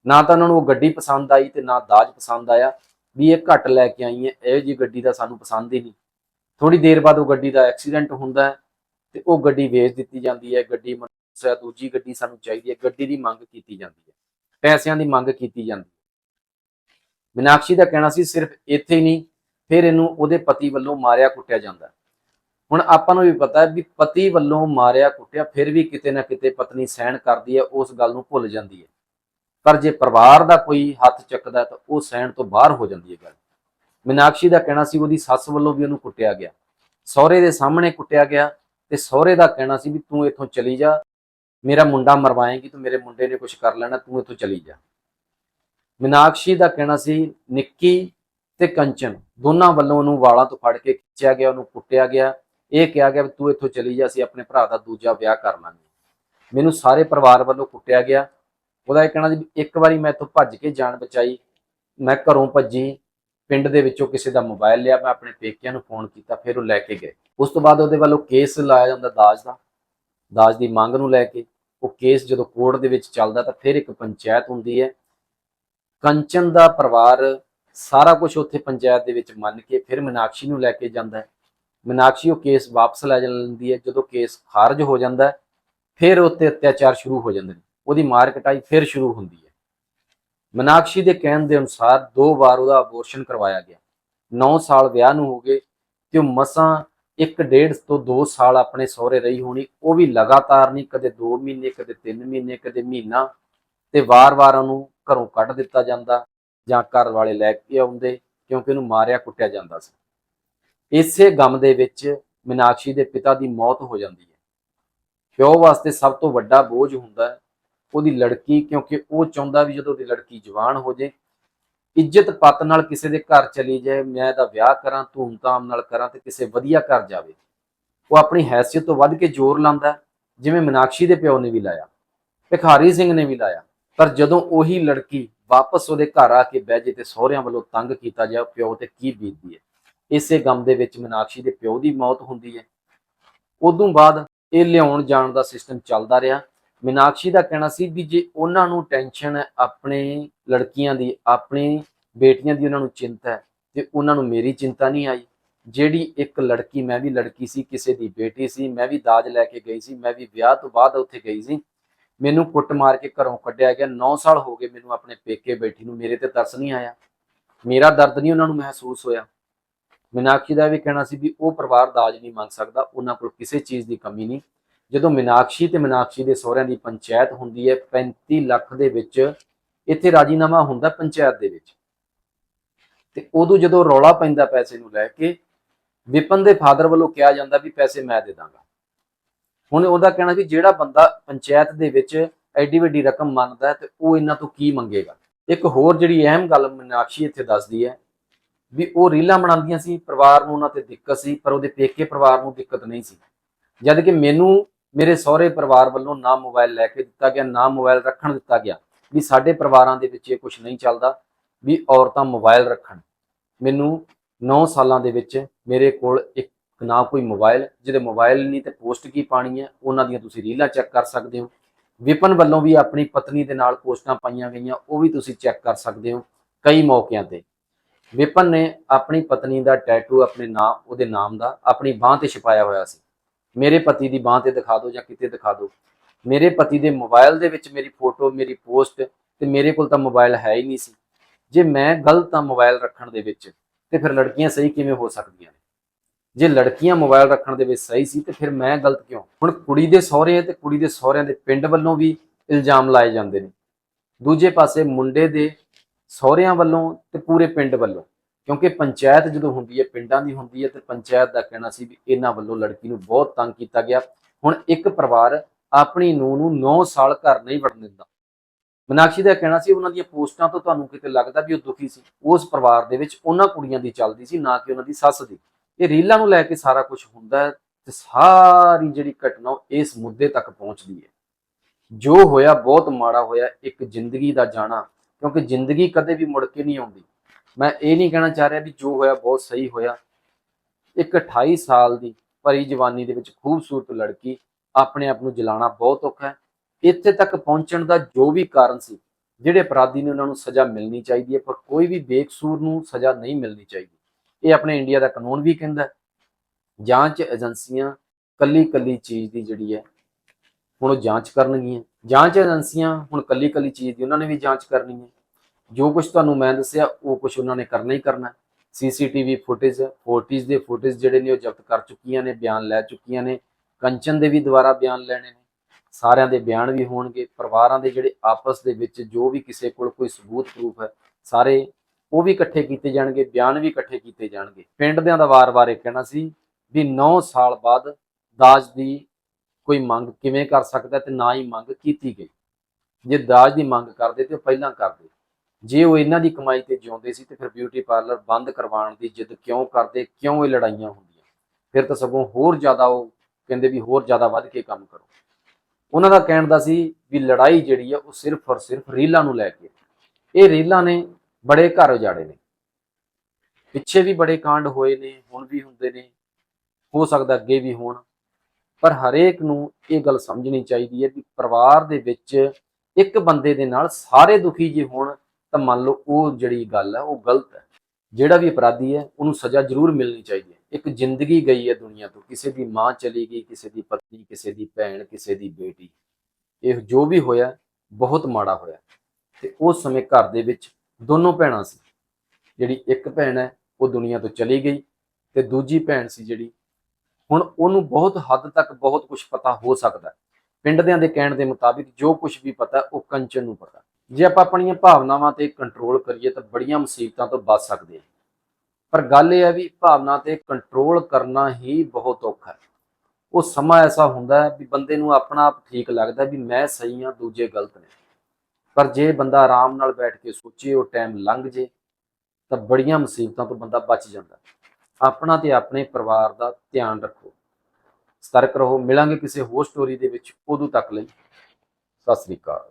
ਨਾ ਤਾਂ ਉਹਨਾਂ ਨੂੰ ਉਹ ਗੱਡੀ ਪਸੰਦ ਆਈ ਤੇ ਨਾ ਦਾਜ ਪਸੰਦ ਆਇਆ ਵੀ ਇਹ ਘੱਟ ਲੈ ਕੇ ਆਈ ਹੈ, ਇਹੋ ਜੀ ਗੱਡੀ ਦਾ ਸਾਨੂੰ ਪਸੰਦ ਹੀ ਨਹੀਂ। ਥੋੜੀ ਦੇਰ ਬਾਅਦ ਉਹ ਗੱਡੀ ਦਾ ਐਕਸੀਡੈਂਟ ਹੁੰਦਾ ਹੈ ਤੇ ਉਹ ਗੱਡੀ ਵੇਚ ਦਿੱਤੀ ਜਾਂਦੀ ਹੈ, ਗੱਡੀ ਮਨਸਾ ਦੂਜੀ ਗੱਡੀ ਸਾਨੂੰ ਚਾਹੀਦੀ ਹੈ, ਗੱਡੀ ਦੀ ਮੰਗ ਕੀਤੀ ਜਾਂਦੀ ਹੈ, ਪੈਸਿਆਂ ਦੀ ਮੰਗ ਕੀਤੀ ਜਾਂਦੀ ਹੈ। ਮੀਨਾਕਸ਼ੀ ਦਾ ਕਹਿਣਾ ਸੀ, ਸਿਰਫ ਇੱਥੇ ਹੀ ਨਹੀਂ, ਫਿਰ ਇਹਨੂੰ ਉਹਦੇ ਪਤੀ ਵੱਲੋਂ ਮਾਰਿਆ ਕੁੱਟਿਆ ਜਾਂਦਾ ਹੁਣ ਆਪਾਂ ਨੂੰ ਵੀ ਪਤਾ ਹੈ ਵੀ ਪਤੀ ਵੱਲੋਂ ਮਾਰਿਆ, ਕੁੱਟਿਆ, ਫਿਰ ਵੀ ਕਿਤੇ ਨਾ ਕਿਤੇ ਪਤਨੀ ਸਹਿਣ ਕਰਦੀ ਹੈ, ਉਸ ਗੱਲ ਨੂੰ ਭੁੱਲ ਜਾਂਦੀ ਹੈ। ਪਰ ਜੇ ਪਰਿਵਾਰ ਦਾ ਕੋਈ ਹੱਥ ਚੱਕਦਾ ਤਾਂ ਉਹ ਸਹਿਣ ਤੋਂ ਬਾਹਰ ਹੋ ਜਾਂਦੀ ਹੈ ਗੱਲ। ਮੀਨਾਕਸ਼ੀ ਦਾ ਕਹਿਣਾ ਸੀ ਉਹਦੀ ਸੱਸ ਵੱਲੋਂ ਵੀ ਉਹਨੂੰ ਕੁੱਟਿਆ ਗਿਆ। ਸਹੁਰੇ ਦੇ ਸਾਹਮਣੇ ਕੁੱਟਿਆ ਗਿਆ ਤੇ ਸਹੁਰੇ ਦਾ ਕਹਿਣਾ ਸੀ ਵੀ ਤੂੰ ਇੱਥੋਂ ਚਲੀ ਜਾ। ਮੇਰਾ ਮੁੰਡਾ ਮਰਵਾਏਗੀ, ਤੂੰ ਮੇਰੇ ਮੁੰਡੇ ਨੇ ਕੁਝ ਕਰ ਲੈਣਾ, ਤੂੰ ਇੱਥੋਂ ਚਲੀ ਜਾ। ਮੀਨਾਕਸ਼ੀ ਦਾ ਕਹਿਣਾ ਸੀ ਨਿੱਕੀ ਤੇ ਕੰਚਨ, ਦੋਨਾਂ ਵੱਲੋਂ ਉਹਨੂੰ ਵਾਲਾਂ ਤੋਂ ਫੜ ਕੇ ਖਿੱਚਿਆ ਗਿਆ, ਉਹਨੂੰ ਕੁੱਟਿਆ ਗਿਆ। ਇਹ ਕਿਹਾ ਗਿਆ ਵੀ ਤੂੰ ਇੱਥੋਂ ਚਲੀ ਜਾ, ਅਸੀਂ ਆਪਣੇ ਭਰਾ ਦਾ ਦੂਜਾ ਵਿਆਹ ਕਰ ਲਾਂਗੇ। ਮੈਨੂੰ ਸਾਰੇ ਪਰਿਵਾਰ ਵੱਲੋਂ ਕੁੱਟਿਆ ਗਿਆ। ਉਹਦਾ ਇਹ ਕਹਿਣਾ ਸੀ ਇੱਕ ਵਾਰੀ ਮੈਂ ਇੱਥੋਂ ਭੱਜ ਕੇ ਜਾਨ ਬਚਾਈ, ਮੈਂ ਘਰੋਂ ਭੱਜੀ, ਪਿੰਡ ਦੇ ਵਿੱਚੋਂ ਕਿਸੇ ਦਾ ਮੋਬਾਈਲ ਲਿਆ, ਮੈਂ ਆਪਣੇ ਪੇਕਿਆਂ ਨੂੰ ਫੋਨ ਕੀਤਾ, ਫਿਰ ਉਹ ਲੈ ਕੇ ਗਏ। ਉਸ ਤੋਂ ਬਾਅਦ ਉਹਦੇ ਵੱਲੋਂ ਕੇਸ ਲਾਇਆ ਜਾਂਦਾ ਦਾਜ ਦਾ। ਦਾਜ ਦੀ ਮੰਗ ਨੂੰ ਲੈ ਕੇ ਉਹ ਕੇਸ ਜਦੋਂ ਕੋਰਟ ਦੇ ਵਿੱਚ ਚੱਲਦਾ ਤਾਂ ਫਿਰ ਇੱਕ ਪੰਚਾਇਤ ਹੁੰਦੀ ਹੈ। ਕੰਚਨ ਦਾ ਪਰਿਵਾਰ ਸਾਰਾ ਕੁਝ ਉੱਥੇ ਪੰਚਾਇਤ ਦੇ ਵਿੱਚ ਮੰਨ ਕੇ ਫਿਰ ਮੀਨਾਕਸ਼ੀ ਨੂੰ ਲੈ ਕੇ ਜਾਂਦਾ ਹੈ। ਮੀਨਾਕਸ਼ੀ ਉਹ ਕੇਸ ਵਾਪਸ ਲੈ ਲੈਂਦੀ ਹੈ। ਜਦੋਂ ਕੇਸ ਖਾਰਜ ਹੋ ਜਾਂਦਾ ਹੈ, ਫਿਰ ਉੱਤੇ ਅਤਿਆਚਾਰ ਸ਼ੁਰੂ ਹੋ ਜਾਂਦੇ ਨੇ। ਉਹਦੀ ਮਾਰ ਕਟਾਈ ਫਿਰ ਸ਼ੁਰੂ ਹੁੰਦੀ ਹੈ। ਮਨਾਕਸ਼ੀ ਦੇ ਕਹਿਣ ਦੇ ਅਨੁਸਾਰ ਦੋ ਵਾਰ ਉਹਦਾ ਅਬੋਰਸ਼ਨ ਕਰਵਾਇਆ ਗਿਆ। 9 ਸਾਲ ਵਿਆਹ ਨੂੰ ਹੋ ਗਏ ਤੇ ਉਹ ਮਸਾਂ ਇੱਕ ਡੇਢ ਤੋਂ 2 ਸਾਲ ਆਪਣੇ ਸਹੁਰੇ ਰਹੀ ਹੋਣੀ। ਉਹ ਵੀ ਲਗਾਤਾਰ ਨਹੀਂ, ਕਦੇ 2 ਮਹੀਨੇ, ਕਦੇ 3 ਮਹੀਨੇ, ਕਦੇ ਮਹੀਨਾ। ਤੇ ਵਾਰ-ਵਾਰ ਉਹਨੂੰ ਘਰੋਂ ਕੱਢ ਦਿੱਤਾ ਜਾਂਦਾ ਜਾਂ ਘਰ ਵਾਲੇ ਲੈ ਕੇ ਆਉਂਦੇ ਕਿਉਂਕਿ ਉਹਨੂੰ ਮਾਰਿਆ ਕੁੱਟਿਆ ਜਾਂਦਾ ਸੀ। ਇਸੇ ਗਮ ਦੇ ਵਿੱਚ ਮੀਨਾਕਸ਼ੀ ਦੇ ਪਿਤਾ ਦੀ ਮੌਤ ਹੋ ਜਾਂਦੀ ਹੈ। ਪਿਓ ਵਾਸਤੇ ਸਭ ਤੋਂ ਵੱਡਾ ਬੋਝ ਹੁੰਦਾ ਹੈ ਉਹਦੀ ਲੜਕੀ, ਕਿਉਂਕਿ ਉਹ ਚਾਹੁੰਦਾ ਵੀ ਜਦੋਂ ਉਹਦੀ ਲੜਕੀ ਜਵਾਨ ਹੋ ਜੇ, ਇੱਜ਼ਤ ਪੱਤ ਨਾਲ ਕਿਸੇ ਦੇ ਘਰ ਚਲੀ ਜਾਏ, ਮੈਂ ਇਹਦਾ ਵਿਆਹ ਕਰਾਂ, ਧੂਮਧਾਮ ਨਾਲ ਕਰਾਂ ਤੇ ਕਿਸੇ ਵਧੀਆ ਘਰ ਜਾਵੇ। ਉਹ ਆਪਣੀ ਹੈਸੀਅਤ ਤੋਂ ਵੱਧ ਕੇ ਜ਼ੋਰ ਲਾਉਂਦਾ ਜਿਵੇਂ ਮੀਨਾਕਸ਼ੀ ਦੇ ਪਿਓ ਨੇ ਵੀ ਲਾਇਆ, ਭਿਖਾਰੀ ਸਿੰਘ ਨੇ ਵੀ ਲਾਇਆ। ਪਰ ਜਦੋਂ ਉਹੀ ਲੜਕੀ ਵਾਪਸ ਉਹਦੇ ਘਰ ਆ ਕੇ ਬਹਿ ਜੇ ਤੇ ਸਹੁਰਿਆਂ ਵੱਲੋਂ ਤੰਗ ਕੀਤਾ ਜਾਏ ਪਿਓ ਤੇ ਕੀ ਬੀਤਦੀ ਹੈ? ਇਸੇ ਗਮ ਦੇ ਵਿੱਚ ਮੀਨਾਕਸ਼ੀ ਦੇ ਪਿਓ ਦੀ ਮੌਤ ਹੁੰਦੀ ਹੈ। ਉਦੋਂ ਬਾਅਦ ਇਹ ਲਿਆਉਣ ਜਾਣ ਦਾ ਸਿਸਟਮ ਚੱਲਦਾ ਰਿਹਾ। ਮੀਨਾਕਸ਼ੀ ਦਾ ਕਹਿਣਾ ਸੀ ਵੀ ਜੇ ਉਹਨਾਂ ਨੂੰ ਟੈਨਸ਼ਨ ਹੈ, ਆਪਣੇ ਲੜਕੀਆਂ ਦੀ, ਆਪਣੀ ਬੇਟੀਆਂ ਦੀ ਉਹਨਾਂ ਨੂੰ ਚਿੰਤਾ ਹੈ ਤੇ ਉਹਨਾਂ ਨੂੰ ਮੇਰੀ ਚਿੰਤਾ ਨਹੀਂ ਆਈ। ਜਿਹੜੀ ਇੱਕ ਲੜਕੀ, ਮੈਂ ਵੀ ਲੜਕੀ ਸੀ, ਕਿਸੇ ਦੀ ਬੇਟੀ ਸੀ, ਮੈਂ ਵੀ ਦਾਜ ਲੈ ਕੇ ਗਈ ਸੀ, ਮੈਂ ਵੀ ਵਿਆਹ ਤੋਂ ਬਾਅਦ ਉੱਥੇ ਗਈ ਸੀ। ਮੈਨੂੰ ਕੁੱਟ ਮਾਰ ਕੇ ਘਰੋਂ ਕੱਢਿਆ ਗਿਆ। 9 ਸਾਲ ਹੋ ਗਏ ਮੈਨੂੰ ਆਪਣੇ ਪੇਕੇ ਬੈਠੀ ਨੂੰ ਮੇਰੇ ਤੇ ਤਰਸ ਨਹੀਂ ਆਇਆ। ਮੇਰਾ ਦਰਦ ਨਹੀਂ ਉਹਨਾਂ ਨੂੰ ਮਹਿਸੂਸ ਹੋਇਆ। ਮੀਨਾਕਸ਼ੀ ਦਾ ਵੀ ਕਹਿਣਾ ਸੀ ਵੀ ਉਹ ਪਰਿਵਾਰ ਦਾਜ ਨਹੀਂ ਮੰਗ ਸਕਦਾ ਉਹਨਾਂ ਕੋਲ ਕਿਸੇ ਚੀਜ਼ ਦੀ ਕਮੀ ਨਹੀਂ ਜਦੋਂ ਮੀਨਾਕਸ਼ੀ ਤੇ ਮੀਨਾਕਸ਼ੀ ਦੇ ਸਹੁਰਿਆਂ ਦੀ ਪੰਚਾਇਤ ਹੁੰਦੀ ਹੈ 35 ਲੱਖ ਦੇ ਵਿੱਚ ਇੱਥੇ ਰਾਜੀਨਾਮਾ ਹੁੰਦਾ ਪੰਚਾਇਤ ਦੇ ਵਿੱਚ ਤੇ ਉਦੋਂ ਜਦੋਂ ਰੌਲਾ ਪੈਂਦਾ ਪੈਸੇ ਨੂੰ ਲੈ ਕੇ ਵਿਪਨ ਦੇ ਫਾਦਰ ਵੱਲੋਂ ਕਿਹਾ ਜਾਂਦਾ ਵੀ ਪੈਸੇ ਮੈਂ ਦੇ ਦਾਂਗਾ ਹੁਣ ਉਹਦਾ ਕਹਿਣਾ ਵੀ ਜਿਹੜਾ ਬੰਦਾ ਪੰਚਾਇਤ ਦੇ ਵਿੱਚ ਐਡੀ ਵੱਡੀ ਰਕਮ ਮੰਨਦਾ ਤੇ ਉਹ ਇਹਨਾਂ ਤੋਂ ਕੀ ਮੰਗੇਗਾ ਇੱਕ ਹੋਰ ਜਿਹੜੀ ਅਹਿਮ ਗੱਲ ਮੀਨਾਕਸ਼ੀ ਇੱਥੇ ਦੱਸਦੀ ਹੈ ਵੀ ਉਹ ਰੀਲਾਂ ਬਣਾਉਂਦੀਆਂ ਸੀ, ਪਰਿਵਾਰ ਨੂੰ ਉਹਨਾਂ ਤੇ ਦਿੱਕਤ ਸੀ, ਪਰ ਉਹਦੇ ਪੇਕੇ ਪਰਿਵਾਰ ਨੂੰ ਦਿੱਕਤ ਨਹੀਂ ਸੀ। ਜਦ ਕਿ ਮੈਨੂੰ, ਮੇਰੇ ਸਹੁਰੇ ਪਰਿਵਾਰ ਵੱਲੋਂ ਨਾ ਮੋਬਾਈਲ ਲੈ ਕੇ ਦਿੱਤਾ ਗਿਆ, ਨਾ ਮੋਬਾਈਲ ਰੱਖਣ ਦਿੱਤਾ ਗਿਆ ਵੀ ਸਾਡੇ ਪਰਿਵਾਰਾਂ ਦੇ ਵਿੱਚ ਇਹ ਕੁਝ ਨਹੀਂ ਚੱਲਦਾ ਵੀ ਔਰਤਾਂ ਮੋਬਾਈਲ ਰੱਖਣ। ਮੈਨੂੰ 9 ਸਾਲਾਂ ਦੇ ਵਿੱਚ ਮੇਰੇ ਕੋਲ ਇੱਕ ਨਾ ਕੋਈ ਮੋਬਾਈਲ ਜਿਹਦੇ ਮੋਬਾਈਲ ਨਹੀਂ ਤੇ ਪੋਸਟ ਕੀ ਪਾਣੀ ਹੈ, ਉਹਨਾਂ ਦੀਆਂ ਤੁਸੀਂ ਰੀਲਾਂ ਚੈੱਕ ਕਰ ਸਕਦੇ ਹੋ। ਵਿਪਨ ਵੱਲੋਂ ਵੀ ਆਪਣੀ ਪਤਨੀ ਦੇ ਨਾਲ ਪੋਸਟਾਂ ਪਾਈਆਂ ਗਈਆਂ, ਉਹ ਵੀ ਤੁਸੀਂ ਚੈੱਕ ਕਰ ਸਕਦੇ ਹੋ ਕਈ ਮੌਕਿਆਂ ਤੇ। ਵਿਪਨ ਨੇ ਆਪਣੀ ਪਤਨੀ ਦਾ ਟੈਟੂ ਆਪਣੇ ਨਾਮ ਉਹਦੇ ਨਾਮ ਦਾ ਆਪਣੀ ਬਾਹ ਤੇ ਛਪਾਇਆ ਹੋਇਆ ਸੀ। ਮੇਰੇ ਪਤੀ ਦੀ ਬਾਹ ਤੇ ਦਿਖਾ ਦਿਓ ਜਾਂ ਕਿਤੇ ਦਿਖਾ ਦਿਓ। ਮੇਰੇ ਪਤੀ ਦੇ ਮੋਬਾਈਲ ਦੇ ਵਿੱਚ ਮੇਰੀ ਫੋਟੋ ਮੇਰੀ ਪੋਸਟ ਤੇ ਮੇਰੇ ਕੋਲ ਤਾਂ ਮੋਬਾਈਲ ਹੈ ਹੀ ਨਹੀਂ ਸੀ। ਜੇ ਮੈਂ ਗਲਤ ਆ ਮੋਬਾਈਲ ਰੱਖਣ ਦੇ ਵਿੱਚ, ਤੇ ਫਿਰ ਲੜਕੀਆਂ ਸਹੀ ਕਿਵੇਂ ਹੋ ਸਕਦੀਆਂ ਨੇ? ਜੇ ਲੜਕੀਆਂ ਮੋਬਾਈਲ ਰੱਖਣ ਦੇ ਵਿੱਚ ਸਹੀ ਸੀ, ਤੇ ਫਿਰ ਮੈਂ ਗਲਤ ਕਿਉਂ? ਹੁਣ ਕੁੜੀ ਦੇ ਸਹੁਰੇ ਤੇ ਕੁੜੀ ਦੇ ਸਹੁਰਿਆਂ ਦੇ ਪਿੰਡ ਵੱਲੋਂ ਵੀ ਇਲਜ਼ਾਮ ਲਾਏ ਜਾਂਦੇ ਨੇ। ਦੂਜੇ ਪਾਸੇ ਮੁੰਡੇ ਦੇ ਸਹੁਰਿਆਂ ਵੱਲੋਂ ਤੇ ਪੂਰੇ ਪਿੰਡ ਵੱਲੋਂ। ਕਿਉਂਕਿ ਪੰਚਾਇਤ ਜਦੋਂ ਹੁੰਦੀ ਹੈ, ਪਿੰਡਾਂ ਦੀ ਹੁੰਦੀ ਹੈ, ਤੇ ਪੰਚਾਇਤ ਦਾ ਕਹਿਣਾ ਸੀ ਵੀ ਇਹਨਾਂ ਵੱਲੋਂ ਲੜਕੀ ਨੂੰ ਬਹੁਤ ਤੰਗ ਕੀਤਾ ਗਿਆ। ਹੁਣ ਇੱਕ ਪਰਿਵਾਰ ਆਪਣੀ ਨੂੰਹ ਨੂੰ 9 ਸਾਲ ਘਰ ਨਹੀਂ ਵੜਨ ਦਿੰਦਾ। ਮਨਾਕਸ਼ੀ ਦਾ ਕਹਿਣਾ ਸੀ, ਉਹਨਾਂ ਦੀਆਂ ਪੋਸਟਾਂ ਤੋਂ ਤੁਹਾਨੂੰ ਕਿਤੇ ਲੱਗਦਾ ਵੀ ਉਹ ਦੁਖੀ ਸੀ? ਉਸ ਪਰਿਵਾਰ ਦੇ ਵਿੱਚ ਉਹਨਾਂ ਕੁੜੀਆਂ ਦੀ ਚੱਲਦੀ ਸੀ, ਨਾ ਕਿ ਉਹਨਾਂ ਦੀ ਸੱਸ ਦੀ। ਇਹ ਰੀਲਾਂ ਨੂੰ ਲੈ ਕੇ ਸਾਰਾ ਕੁਝ ਹੁੰਦਾ ਹੈ ਤੇ ਸਾਰੀ ਜਿਹੜੀ ਘਟਨਾ ਉਹ ਇਸ ਮੁੱਦੇ ਤੱਕ ਪਹੁੰਚਦੀ ਹੈ। ਜੋ ਹੋਇਆ, ਬਹੁਤ ਮਾੜਾ ਹੋਇਆ, ਇੱਕ ਜ਼ਿੰਦਗੀ ਦਾ ਜਾਣਾ। ਕਿਉਂਕਿ ਜ਼ਿੰਦਗੀ ਕਦੇ ਵੀ ਮੁੜ ਕੇ ਨਹੀਂ ਆਉਂਦੀ। ਮੈਂ ਇਹ ਨਹੀਂ ਕਹਿਣਾ ਚਾਹ ਰਿਹਾ ਵੀ ਜੋ ਹੋਇਆ ਬਹੁਤ ਸਹੀ ਹੋਇਆ। ਇੱਕ 28 ਸਾਲ ਦੀ ਭਰੀ ਜਵਾਨੀ ਦੇ ਵਿੱਚ ਖੂਬਸੂਰਤ ਲੜਕੀ ਆਪਣੇ ਆਪ ਨੂੰ ਜਲਾਣਾ ਬਹੁਤ ਔਖਾ ਹੈ। ਇੱਥੇ ਤੱਕ ਪਹੁੰਚਣ ਦਾ ਜੋ ਵੀ ਕਾਰਨ ਸੀ, ਜਿਹੜੇ ਅਪਰਾਧੀ ਨੇ ਉਹਨਾਂ ਨੂੰ ਸਜ਼ਾ ਮਿਲਣੀ ਚਾਹੀਦੀ ਹੈ, ਪਰ ਕੋਈ ਵੀ ਬੇਕਸੂਰ ਨੂੰ ਸਜ਼ਾ ਨਹੀਂ ਮਿਲਣੀ ਚਾਹੀਦੀ। ਇਹ ਆਪਣੇ ਇੰਡੀਆ ਦਾ ਕਾਨੂੰਨ ਵੀ ਕਹਿੰਦਾ ਜਾਂਚ ਏਜੰਸੀਆਂ ਕੱਲੀ ਕੱਲੀ ਚੀਜ਼ ਦੀ ਜਿਹੜੀ ਹੈ, ਹੁਣ ਉਹ ਜਾਂਚ ਕਰਨਗੀਆਂ। ਜਾਂਚ ਏਜੰਸੀਆਂ ਹੁਣ ਕੱਲੀ ਕੱਲੀ ਚੀਜ਼ ਦੀ ਉਹਨਾਂ ਨੇ ਵੀ ਜਾਂਚ ਕਰਨੀ ਹੈ। ਜੋ ਕੁਝ ਤੁਹਾਨੂੰ ਮੈਂ ਦੱਸਿਆ, ਉਹ ਕੁਝ ਉਹਨਾਂ ਨੇ ਕਰਨਾ ਹੀ ਕਰਨਾ। ਸੀਸੀਟੀਵੀ ਫੁਟੇਜ, ਫੋਰਟੀਜ਼ ਦੇ ਫੁਟੇਜ ਜਿਹੜੇ ਨੇ ਉਹ ਜ਼ਬਤ ਕਰ ਚੁੱਕੀਆਂ ਨੇ, ਬਿਆਨ ਲੈ ਚੁੱਕੀਆਂ ਨੇ। ਕੰਚਨ ਦੇ ਵੀ ਦੁਬਾਰਾ ਬਿਆਨ ਲੈਣੇ ਨੇ। ਸਾਰਿਆਂ ਦੇ ਬਿਆਨ ਵੀ ਹੋਣਗੇ। ਪਰਿਵਾਰਾਂ ਦੇ ਜਿਹੜੇ ਆਪਸ ਦੇ ਵਿੱਚ ਜੋ ਵੀ ਕਿਸੇ ਕੋਲ ਕੋਈ ਸਬੂਤ ਪ੍ਰੂਫ ਹੈ, ਸਾਰੇ ਉਹ ਵੀ ਇਕੱਠੇ ਕੀਤੇ ਜਾਣਗੇ, ਬਿਆਨ ਵੀ ਇਕੱਠੇ ਕੀਤੇ ਜਾਣਗੇ। ਪਿੰਡ ਦਿਆਂ ਦਾ ਵਾਰ-ਵਾਰ ਇਹ ਕਹਿਣਾ ਸੀ ਵੀ 9 ਸਾਲ ਬਾਅਦ ਦਾਜ ਦੀ ਕੋਈ ਮੰਗ ਕਿਵੇਂ ਕਰ ਸਕਦਾ ਤੇ ਨਾ ਹੀ ਮੰਗ ਕੀਤੀ ਗਈ। ਜੇ ਦਾਜ ਦੀ ਮੰਗ ਕਰਦੇ ਤੇ ਉਹ ਪਹਿਲਾਂ ਕਰਦੇ। ਜੇ ਉਹ ਇਹਨਾਂ ਦੀ ਕਮਾਈ ਤੇ ਜਿਉਂਦੇ ਸੀ ਤੇ ਫਿਰ ਬਿਊਟੀ ਪਾਰਲਰ ਬੰਦ ਕਰਵਾਉਣ ਦੀ ਜਿੱਦ ਕਿਉਂ ਕਰਦੇ, ਕਿਉਂ ਇਹ ਲੜਾਈਆਂ ਹੁੰਦੀਆਂ? ਫਿਰ ਤਾਂ ਸਗੋਂ ਹੋਰ ਜ਼ਿਆਦਾ ਉਹ ਕਹਿੰਦੇ ਵੀ ਹੋਰ ਜ਼ਿਆਦਾ ਵੱਧ ਕੇ ਕੰਮ ਕਰੋ। ਉਹਨਾਂ ਦਾ ਕਹਿਣ ਦਾ ਸੀ ਵੀ ਲੜਾਈ ਜਿਹੜੀ ਆ, ਉਹ ਸਿਰਫ ਔਰ ਸਿਰਫ ਰੀਲਾਂ ਨੂੰ ਲੈ ਕੇ। ਇਹ ਰੀਲਾਂ ਨੇ ਬੜੇ ਘਰ ਉਜਾੜੇ ਨੇ। ਪਿੱਛੇ ਵੀ ਬੜੇ ਕਾਂਡ ਹੋਏ ਨੇ, ਹੁਣ ਵੀ ਹੁੰਦੇ ਨੇ, ਹੋ ਸਕਦਾ ਅੱਗੇ ਵੀ ਹੋਣ। ਪਰ ਹਰੇਕ ਨੂੰ ਇਹ ਗੱਲ ਸਮਝਣੀ ਚਾਹੀਦੀ ਹੈ ਕਿ ਪਰਿਵਾਰ ਦੇ ਵਿੱਚ ਇੱਕ ਬੰਦੇ ਦੇ ਨਾਲ ਸਾਰੇ ਦੁਖੀ ਜੇ ਹੋਣ ਤਾਂ ਮੰਨ ਲਓ ਉਹ ਜਿਹੜੀ ਗੱਲ ਹੈ ਉਹ ਗਲਤ ਹੈ ਜਿਹੜਾ ਵੀ ਅਪਰਾਧੀ ਹੈ, ਉਹਨੂੰ ਸਜ਼ਾ ਜ਼ਰੂਰ ਮਿਲਣੀ ਚਾਹੀਦੀ ਹੈ। ਇੱਕ ਜ਼ਿੰਦਗੀ ਗਈ ਹੈ ਦੁਨੀਆ ਤੋਂ, ਕਿਸੇ ਦੀ ਮਾਂ ਚਲੀ ਗਈ, ਕਿਸੇ ਦੀ ਪਤਨੀ, ਕਿਸੇ ਦੀ ਭੈਣ, ਕਿਸੇ ਦੀ ਬੇਟੀ। ਇਹ ਜੋ ਵੀ ਹੋਇਆ, ਬਹੁਤ ਮਾੜਾ ਹੋਇਆ। ਤੇ ਉਸ ਸਮੇਂ ਘਰ ਦੇ ਵਿੱਚ ਦੋਨੋਂ ਭੈਣਾਂ ਸੀ। ਜਿਹੜੀ ਇੱਕ ਭੈਣ ਹੈ, ਉਹ ਦੁਨੀਆ ਤੋਂ ਚਲੀ ਗਈ ਤੇ ਦੂਜੀ ਭੈਣ ਸੀ ਜਿਹੜੀ, ਹੁਣ ਉਹਨੂੰ ਬਹੁਤ ਹੱਦ ਤੱਕ ਬਹੁਤ ਕੁਝ ਪਤਾ ਹੋ ਸਕਦਾ। ਹੈ। ਪਿੰਡ ਦਿਆਂ ਦੇ ਕਹਿਣ ਦੇ ਮੁਤਾਬਿਕ ਜੋ ਕੁਝ ਵੀ ਪਤਾ, ਉਹ ਕੰਚਨ ਨੂੰ ਪਤਾ। ਜੇ ਆਪਾਂ ਆਪਣੀਆਂ ਭਾਵਨਾਵਾਂ ਤੇ ਕੰਟਰੋਲ ਕਰੀਏ ਤਾਂ ਬੜੀਆਂ ਮੁਸੀਬਤਾਂ ਤੋਂ ਬਚ ਸਕਦੇ ਹਾਂ। ਪਰ ਗੱਲ ਇਹ ਹੈ ਵੀ ਭਾਵਨਾ ਤੇ ਕੰਟਰੋਲ ਕਰਨਾ ਹੀ ਬਹੁਤ ਔਖਾ ਹੈ। ਉਹ ਸਮਾਂ ਐਸਾ ਹੁੰਦਾ ਹੈ ਵੀ ਬੰਦੇ ਨੂੰ ਆਪਣਾ ਆਪ ਠੀਕ ਲੱਗਦਾ ਵੀ ਮੈਂ ਸਹੀ ਹਾਂ, ਦੂਜੇ ਗਲਤ ਨੇ। ਪਰ ਜੇ ਬੰਦਾ ਆਰਾਮ ਨਾਲ ਬੈਠ ਕੇ ਸੋਚੇ, ਉਹ ਟਾਈਮ ਲੰਘ ਜੇ, ਤਾਂ ਬੜੀਆਂ ਮੁਸੀਬਤਾਂ ਤੋਂ ਬੰਦਾ ਬਚ ਜਾਂਦਾ ਆਪਣਾ ਤੇ ਆਪਣੇ ਪਰਿਵਾਰ ਦਾ ਧਿਆਨ ਰੱਖੋ। ਸਤਰਕ ਰਹੋ ਮਿਲਾਂਗੇ ਕਿਸੇ ਹੋਰ ਸਟੋਰੀ ਦੇ ਵਿੱਚ ਉਦੋਂ ਤੱਕ ਲਈ ਸਤਿ ਸ੍ਰੀ ਅਕਾਲ।